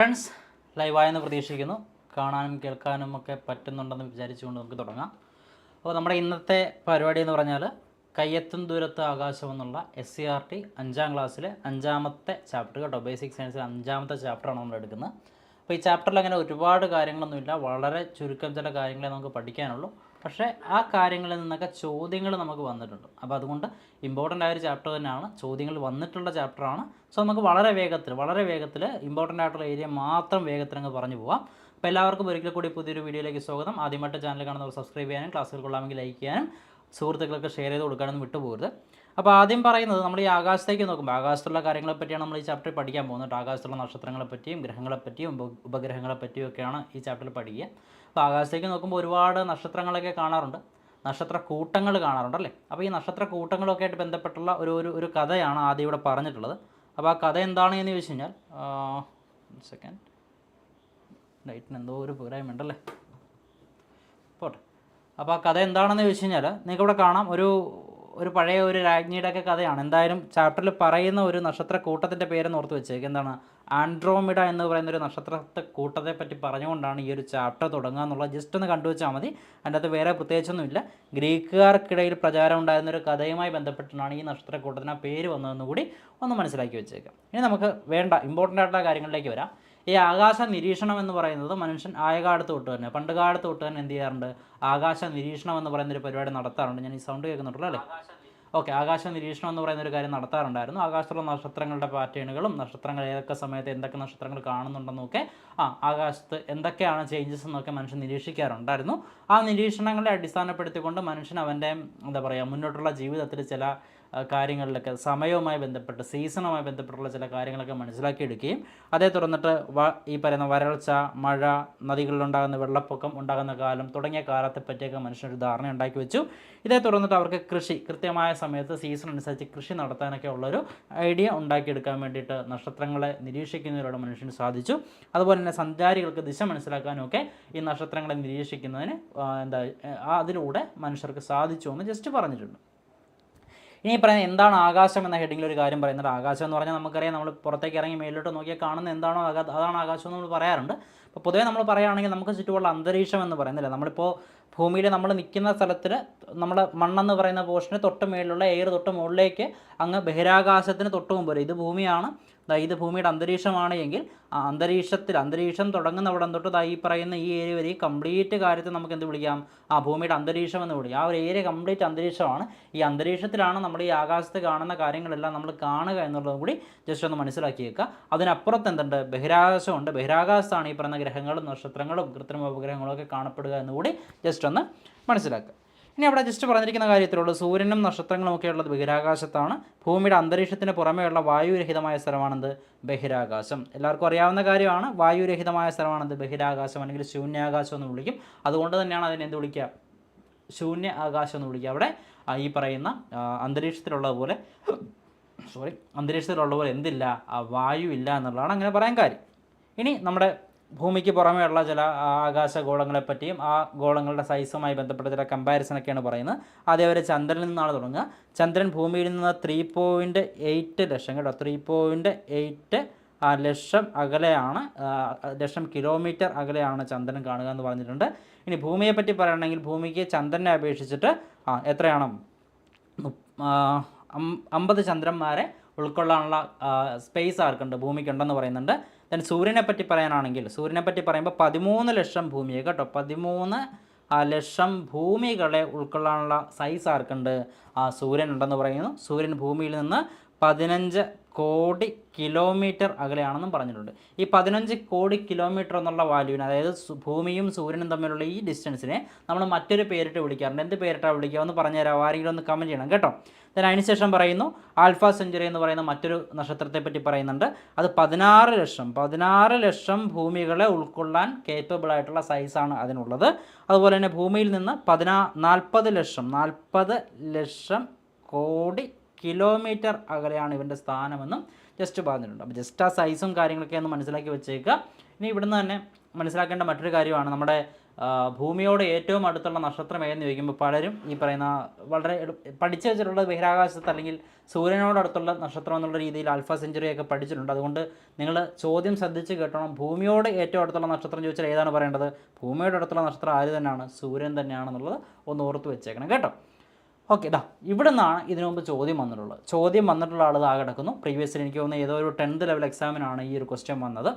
Friends ലൈവായെന്ന് പ്രതീക്ഷിക്കുന്നു. കാണാനും കേൾക്കാനും ഒക്കെ പറ്റുന്നുണ്ടെന്ന് വിചാരിച്ചുകൊണ്ട് നമുക്ക് തുടങ്ങാം. അപ്പോൾ നമ്മുടെ ഇന്നത്തെ പരിപാടി എന്ന് പറഞ്ഞാൽ കയ്യെത്തും ദൂരത്ത് ആകാശമെന്നുള്ള എസ് സി ആർ ടി അഞ്ചാം ക്ലാസ്സിലെ അഞ്ചാമത്തെ ചാപ്റ്റർ കേട്ടോ. ബേസിക് സയൻസിലെ അഞ്ചാമത്തെ ചാപ്റ്ററാണ് നമ്മൾ എടുക്കുന്നത്. അപ്പോൾ ഈ ചാപ്റ്ററിൽ അങ്ങനെ ഒരുപാട് കാര്യങ്ങളൊന്നുമില്ല. വളരെ ചുരുക്കം ചില കാര്യങ്ങളെ നമുക്ക് പഠിക്കാനുള്ളൂ. പക്ഷേ ആ കാര്യങ്ങളിൽ നിന്നൊക്കെ ചോദ്യങ്ങൾ നമുക്ക് വന്നിട്ടുണ്ട്. അപ്പോൾ അതുകൊണ്ട് ഇമ്പോർട്ടന്റ് ആയ ഒരു ചാപ്റ്റർ തന്നെയാണ്. ചോദ്യങ്ങൾ വന്നിട്ടുള്ള ചാപ്റ്ററാണ് സോ നമുക്ക് വളരെ വേഗത്തിൽ വളരെ വേഗത്തിൽ ഇമ്പോർട്ടന്റ് ആയിട്ടുള്ള ഏരിയ മാത്രം വേഗത്തിൽ അങ്ങ് പറഞ്ഞു പോവാം. അപ്പോൾ എല്ലാവർക്കും ഒരിക്കൽ കൂടി പുതിയൊരു വീഡിയോയിലേക്ക് സ്വാഗതം. ആദ്യമായിട്ട് ചാനൽ കാണുന്നവർ സബ്സ്ക്രൈബ് ചെയ്യാനും ക്ലാസ്സുകൾ കൊള്ളാമെങ്കിൽ ലൈക്ക് ചെയ്യാനും സുഹൃത്തുക്കൾക്ക് ഷെയർ ചെയ്ത് കൊടുക്കാനൊന്നും വിട്ടുപോകരുത്. അപ്പോൾ ആദ്യം പറയുന്നത് നമ്മൾ ഈ ആകാശത്തേക്ക് നോക്കുമ്പോൾ ആകാശത്തുള്ള കാര്യങ്ങളെ പറ്റിയാണ് നമ്മൾ ഈ ചാപ്റ്ററിൽ പഠിക്കാൻ പോകുന്നത്. ആകാശത്തുള്ള നക്ഷത്രങ്ങളെ പറ്റിയും ഗ്രഹങ്ങളെ പറ്റിയും ഉപഗ്രഹങ്ങളെ ഒക്കെയാണ് ഈ ചാപ്റ്ററിൽ പഠിക്കുക. അപ്പോൾ ആകാശത്തേക്ക് നോക്കുമ്പോൾ ഒരുപാട് നക്ഷത്രങ്ങളൊക്കെ കാണാറുണ്ട്. നക്ഷത്ര കൂട്ടങ്ങൾ കാണാറുണ്ട് അല്ലേ? അപ്പോൾ ഈ നക്ഷത്ര കൂട്ടങ്ങളൊക്കെ ആയിട്ട് ബന്ധപ്പെട്ടുള്ള ഒരു ഒരു ഒരു കഥയാണ് ആദ്യം ഇവിടെ പറഞ്ഞിട്ടുള്ളത്. അപ്പോൾ ആ കഥ എന്താണ് എന്ന് ചോദിച്ചു കഴിഞ്ഞാൽ സെക്കൻഡ് ലൈറ്റിന് എന്തോ ഒരു പോരായ്മ ഉണ്ടല്ലേ പോട്ടെ. അപ്പോൾ ആ കഥ എന്താണെന്ന് ചോദിച്ചു കഴിഞ്ഞാൽ നിങ്ങൾക്ക് ഇവിടെ കാണാം. ഒരു ഒരു പഴയ ഒരു രാജ്ഞിയുടെ ഒക്കെ കഥയാണ്. എന്തായാലും ചാപ്റ്ററിൽ പറയുന്ന ഒരു നക്ഷത്ര കൂട്ടത്തിന്റെ പേരെന്ന് ഓർത്ത് വെച്ചേക്ക്. എന്താണ്? ആൻഡ്രോമിഡ എന്ന് പറയുന്ന ഒരു നക്ഷത്രത്തെ കൂട്ടത്തെ പറ്റി പറഞ്ഞുകൊണ്ടാണ് ഈ ഒരു ചാപ്റ്റർ തുടങ്ങുക എന്നുള്ളത്. ജസ്റ്റ് ഒന്ന് കണ്ടുവച്ചാൽ മതി. അതിന്റെ അകത്ത് വേറെ പ്രത്യേകിച്ചൊന്നുമില്ല. ഗ്രീക്കുകാർക്കിടയിൽ പ്രചാരം ഉണ്ടായിരുന്ന ഒരു കഥയുമായി ബന്ധപ്പെട്ടിട്ടാണ് ഈ നക്ഷത്രക്കൂട്ടത്തിന് ആ പേര് വന്നതെന്ന് കൂടി ഒന്ന് മനസ്സിലാക്കി വെച്ചേക്കാം. ഇനി നമുക്ക് വേണ്ട ഇമ്പോർട്ടന്റ് ആയിട്ടുള്ള കാര്യങ്ങളിലേക്ക് വരാം. ഈ ആകാശ നിരീക്ഷണം എന്ന് പറയുന്നത് മനുഷ്യൻ ആയകാലത്ത് തൊട്ട് തന്നെ പണ്ട് കാലത്ത് തൊട്ട് തന്നെ എന്ത് ചെയ്യാറുണ്ട്? ആകാശ നിരീക്ഷണം എന്ന് പറയുന്ന ഒരു പരിപാടി നടത്താറുണ്ട്. ഞാൻ ഈ സൗണ്ട് കേൾക്കുന്നുണ്ടല്ലോ അല്ലേ? ഓക്കെ ആകാശ നിരീക്ഷണം എന്ന് പറയുന്ന ഒരു കാര്യം നടത്താറുണ്ടായിരുന്നു. ആകാശത്തുള്ള നക്ഷത്രങ്ങളുടെ പാറ്റേണുകളും നക്ഷത്രങ്ങൾ ഏതൊക്കെ സമയത്ത് എന്തൊക്കെ നക്ഷത്രങ്ങൾ കാണുന്നുണ്ടെന്നൊക്കെ ആ ആകാശത്ത് എന്തൊക്കെയാണ് ചേഞ്ചസ് എന്നൊക്കെ മനുഷ്യൻ നിരീക്ഷിക്കാറുണ്ടായിരുന്നു. ആ നിരീക്ഷണങ്ങളെ അടിസ്ഥാനപ്പെടുത്തിക്കൊണ്ട് മനുഷ്യൻ അവന്റെ എന്താ പറയുക മുന്നോട്ടുള്ള ജീവിതത്തിൽ ചില കാര്യങ്ങളിലൊക്കെ സമയവുമായി ബന്ധപ്പെട്ട് സീസണുമായി ബന്ധപ്പെട്ടുള്ള ചില കാര്യങ്ങളൊക്കെ മനസ്സിലാക്കിയെടുക്കുകയും അതേ തുടർന്നിട്ട് വ ഈ പറയുന്ന വരൾച്ച മഴ നദികളിലുണ്ടാകുന്ന വെള്ളപ്പൊക്കം ഉണ്ടാകുന്ന കാലം തുടങ്ങിയ കാലത്തെ പറ്റിയൊക്കെ മനുഷ്യനൊരു ധാരണ ഉണ്ടാക്കി വെച്ചു. ഇതേ തുടർന്നിട്ട് അവർക്ക് കൃഷി കൃത്യമായ സമയത്ത് സീസൺ അനുസരിച്ച് കൃഷി നടത്താനൊക്കെ ഉള്ളൊരു ഐഡിയ ഉണ്ടാക്കിയെടുക്കാൻ വേണ്ടിയിട്ട് നക്ഷത്രങ്ങളെ നിരീക്ഷിക്കുന്നതിലൂടെ മനുഷ്യന് സാധിച്ചു. അതുപോലെ തന്നെ സഞ്ചാരികൾക്ക് ദിശ മനസ്സിലാക്കാനും ഒക്കെ ഈ നക്ഷത്രങ്ങളെ നിരീക്ഷിക്കുന്നതിന് എന്താ അതിലൂടെ മനുഷ്യർക്ക് സാധിച്ചു എന്ന് ജസ്റ്റ് പറഞ്ഞിട്ടുണ്ട്. ഇനി പറയുന്നത് എന്താണ് ആകാശം എന്ന ഹെഡിങ്ങിൽ ഒരു കാര്യം പറയുന്നത്. ആകാശം എന്ന് പറഞ്ഞാൽ നമുക്കറിയാം നമ്മൾ പുറത്തേക്ക് ഇറങ്ങി മേലോട്ട് നോക്കിയാൽ കാണുന്ന എന്താണോ അതാണ് ആകാശം എന്ന് നമ്മൾ പറയാറുണ്ട്. അപ്പോൾ പൊതുവേ നമ്മൾ പറയുകയാണെങ്കിൽ നമുക്ക് ചുറ്റുമുള്ള അന്തരീക്ഷം എന്ന് പറയുന്നില്ല. നമ്മളിപ്പോൾ ഭൂമിയിൽ നമ്മൾ നിൽക്കുന്ന സ്ഥലത്തിൽ നമ്മുടെ മണ്ണെന്ന് പറയുന്ന പോർഷന് തൊട്ട് മേളിലുള്ള എയർ തൊട്ട് മുകളിലേക്ക് അങ്ങ് ബഹിരാകാശത്തിന് തൊട്ട് മുമ്പ് വരും ഇത് ഭൂമിയാണ്. ഇത് ഭൂമിയുടെ അന്തരീക്ഷമാണ് എങ്കിൽ ആ അന്തരീക്ഷത്തിൽ അന്തരീക്ഷം തുടങ്ങുന്ന അവിടെ തൊട്ട് ഈ പറയുന്ന ഈ ഏരിയ വരെ കംപ്ലീറ്റ് കാര്യത്തെ നമുക്ക് എന്ത് വിളിക്കാം? ആ ഭൂമിയുടെ അന്തരീക്ഷം എന്ന് വിളിക്കാം. ആ ഒരു ഏരിയ കംപ്ലീറ്റ് അന്തരീക്ഷമാണ്. ഈ അന്തരീക്ഷത്തിലാണ് നമ്മൾ ഈ ആകാശത്ത് കാണുന്ന കാര്യങ്ങളെല്ലാം നമ്മൾ കാണുക എന്നുള്ളതും കൂടി ജസ്റ്റ് ഒന്ന് മനസ്സിലാക്കി വെക്കുക. അതിനപ്പുറത്ത് എന്തുണ്ട്? ബഹിരാകാശമുണ്ട്. ബഹിരാകാശത്താണ് ഈ പറയുന്ന ഗ്രഹങ്ങളും നക്ഷത്രങ്ങളും കൃത്രിമ ഉപഗ്രഹങ്ങളും ഒക്കെ കാണപ്പെടുക എന്നുകൂടി ജസ്റ്റ് ഒന്ന് മനസ്സിലാക്കുക. ഇനി അവിടെ ജസ്റ്റ് പറഞ്ഞിരിക്കുന്ന കാര്യത്തിലുള്ളൂ സൂര്യനും നക്ഷത്രങ്ങളും ഒക്കെ ഉള്ളത് ബഹിരാകാശത്താണ്. ഭൂമിയുടെ അന്തരീക്ഷത്തിന് പുറമേയുള്ള വായുരഹിതമായ സ്ഥലമാണെന്ത്? ബഹിരാകാശം. എല്ലാവർക്കും അറിയാവുന്ന കാര്യമാണ്. വായുരഹിതമായ സ്ഥലമാണെന്ത്? ബഹിരാകാശം അല്ലെങ്കിൽ ശൂന്യാകാശം എന്ന് വിളിക്കും. അതുകൊണ്ട് തന്നെയാണ് അതിനെ എന്ത് വിളിക്കുക? ശൂന്യ ആകാശം എന്ന് വിളിക്കുക. അവിടെ ഈ പറയുന്ന അന്തരീക്ഷത്തിലുള്ളതുപോലെ അന്തരീക്ഷത്തിലുള്ളത് പോലെ സോറി അന്തരീക്ഷത്തിലുള്ളത് പോലെ എന്തില്ല? വായു ഇല്ല എന്നുള്ളതാണ് അങ്ങനെ പറയാൻ കാര്യം. ഇനി നമ്മുടെ ഭൂമിക്ക് പുറമെയുള്ള ചില ആകാശ ഗോളങ്ങളെ പറ്റിയും ആ ഗോളങ്ങളുടെ സൈസുമായി ബന്ധപ്പെട്ട ചില കമ്പാരിസണൊക്കെയാണ് പറയുന്നത്. അതേപോലെ ചന്ദ്രനിൽ നിന്നാണ് തുടങ്ങുക. ചന്ദ്രൻ ഭൂമിയിൽ നിന്ന് ത്രീ പോയിന്റ് എയ്റ്റ് ലക്ഷം കേട്ടോ. ത്രീ പോയിന്റ് എയ്റ്റ് ലക്ഷം അകലെയാണ് ലക്ഷം കിലോമീറ്റർ അകലെയാണ് ചന്ദ്രൻ കാണുക എന്ന് പറഞ്ഞിട്ടുണ്ട്. ഇനി ഭൂമിയെ പറ്റി പറയുകയാണെങ്കിൽ ഭൂമിക്ക് ചന്ദ്രനെ അപേക്ഷിച്ചിട്ട് എത്രയാണ്? അമ്പത് ചന്ദ്രന്മാരെ ഉൾക്കൊള്ളാനുള്ള സ്പേസ് ആർക്കുണ്ട് ഭൂമിക്കുണ്ടെന്ന് പറയുന്നുണ്ട്. ദെൻ സൂര്യനെ പറ്റി പറയാനാണെങ്കിൽ സൂര്യനെ പറ്റി പറയുമ്പോൾ പതിമൂന്ന് ലക്ഷം ഭൂമിയെ കേട്ടോ. പതിമൂന്ന് ലക്ഷം ഭൂമികളെ ഉൾക്കൊള്ളാനുള്ള സൈസ് ആർക്കുണ്ട് ആ സൂര്യൻ ഉണ്ടെന്ന് പറയുന്നു. സൂര്യൻ ഭൂമിയിൽ നിന്ന് പതിനഞ്ച് കോടി കിലോമീറ്റർ അകലെയാണെന്നും പറഞ്ഞിട്ടുണ്ട്. ഈ പതിനഞ്ച് കോടി കിലോമീറ്റർ എന്നുള്ള വാല്യൂവിന് അതായത് ഭൂമിയും സൂര്യനും തമ്മിലുള്ള ഈ ഡിസ്റ്റൻസിനെ നമ്മൾ മറ്റൊരു പേരിട്ട് വിളിക്കാറുണ്ട്. എന്ത് പേരിട്ടാണ് വിളിക്കുക എന്ന് പറഞ്ഞുതരാം ആരെങ്കിലും ഒന്ന് കമന്റ് ചെയ്യണം കേട്ടോ. Then അതിനുശേഷം പറയുന്നു ആൽഫ സെഞ്ചുറി എന്ന് പറയുന്ന മറ്റൊരു നക്ഷത്രത്തെ പറ്റി പറയുന്നുണ്ട്. അത് പതിനാറ് ലക്ഷം പതിനാറ് ലക്ഷം ഭൂമികളെ ഉൾക്കൊള്ളാൻ കേപ്പബിൾ ആയിട്ടുള്ള സൈസാണ് അതിനുള്ളത്. അതുപോലെ തന്നെ ഭൂമിയിൽ നിന്ന് പതിനാ നാൽപ്പത് ലക്ഷം നാൽപ്പത് ലക്ഷം കോടി കിലോമീറ്റർ അകലെയാണ് ഇവന്റെ സ്ഥാനമെന്നും ജസ്റ്റ് പറഞ്ഞിട്ടുണ്ട്. അപ്പോൾ ജസ്റ്റ് ആ സൈസും കാര്യങ്ങളൊക്കെ ഒന്ന് മനസ്സിലാക്കി വെച്ചേക്കുക. ഇനി ഇവിടുന്ന് തന്നെ മനസ്സിലാക്കേണ്ട മറ്റൊരു കാര്യമാണ് നമ്മുടെ ഭൂമിയോട് ഏറ്റവും അടുത്തുള്ള നക്ഷത്രം ഏതെന്ന് ചോദിക്കുമ്പോൾ പലരും ഈ പറയുന്ന വളരെ പഠിച്ചു വെച്ചിട്ടുള്ള ബഹിരാകാശത്ത് അല്ലെങ്കിൽ സൂര്യനോട് അടുത്തുള്ള നക്ഷത്രം എന്നുള്ള രീതിയിൽ ആൽഫ സെഞ്ചുറി ഒക്കെ പഠിച്ചിട്ടുണ്ട്. അതുകൊണ്ട് നിങ്ങൾ ചോദ്യം ശ്രദ്ധിച്ച് കേട്ടണം. ഭൂമിയോട് ഏറ്റവും അടുത്തുള്ള നക്ഷത്രം ചോദിച്ചാൽ ഏതാണ് പറയേണ്ടത്? ഭൂമിയോട് അടുത്തുള്ള നക്ഷത്രം ആര് തന്നെയാണ്? സൂര്യൻ തന്നെയാണെന്നുള്ളത് ഒന്ന് ഓർത്ത് വെച്ചേക്കണം കേട്ടോ. ഓക്കെ ഇതാ ഇവിടെ നിന്നാണ് ഇതിനു മുമ്പ് ചോദ്യം വന്നിട്ടുള്ളത്. ചോദ്യം വന്നിട്ടുള്ള ആൾ താഴെ കിടക്കുന്നു. പ്രീവിയസിൽ എനിക്ക് തോന്നുന്നു ഏതോ ഒരു ടെൻത്ത് ലെവൽ എക്സാമിനാണ് ഈ ഒരു ക്വസ്റ്റ്യൻ വന്നത്.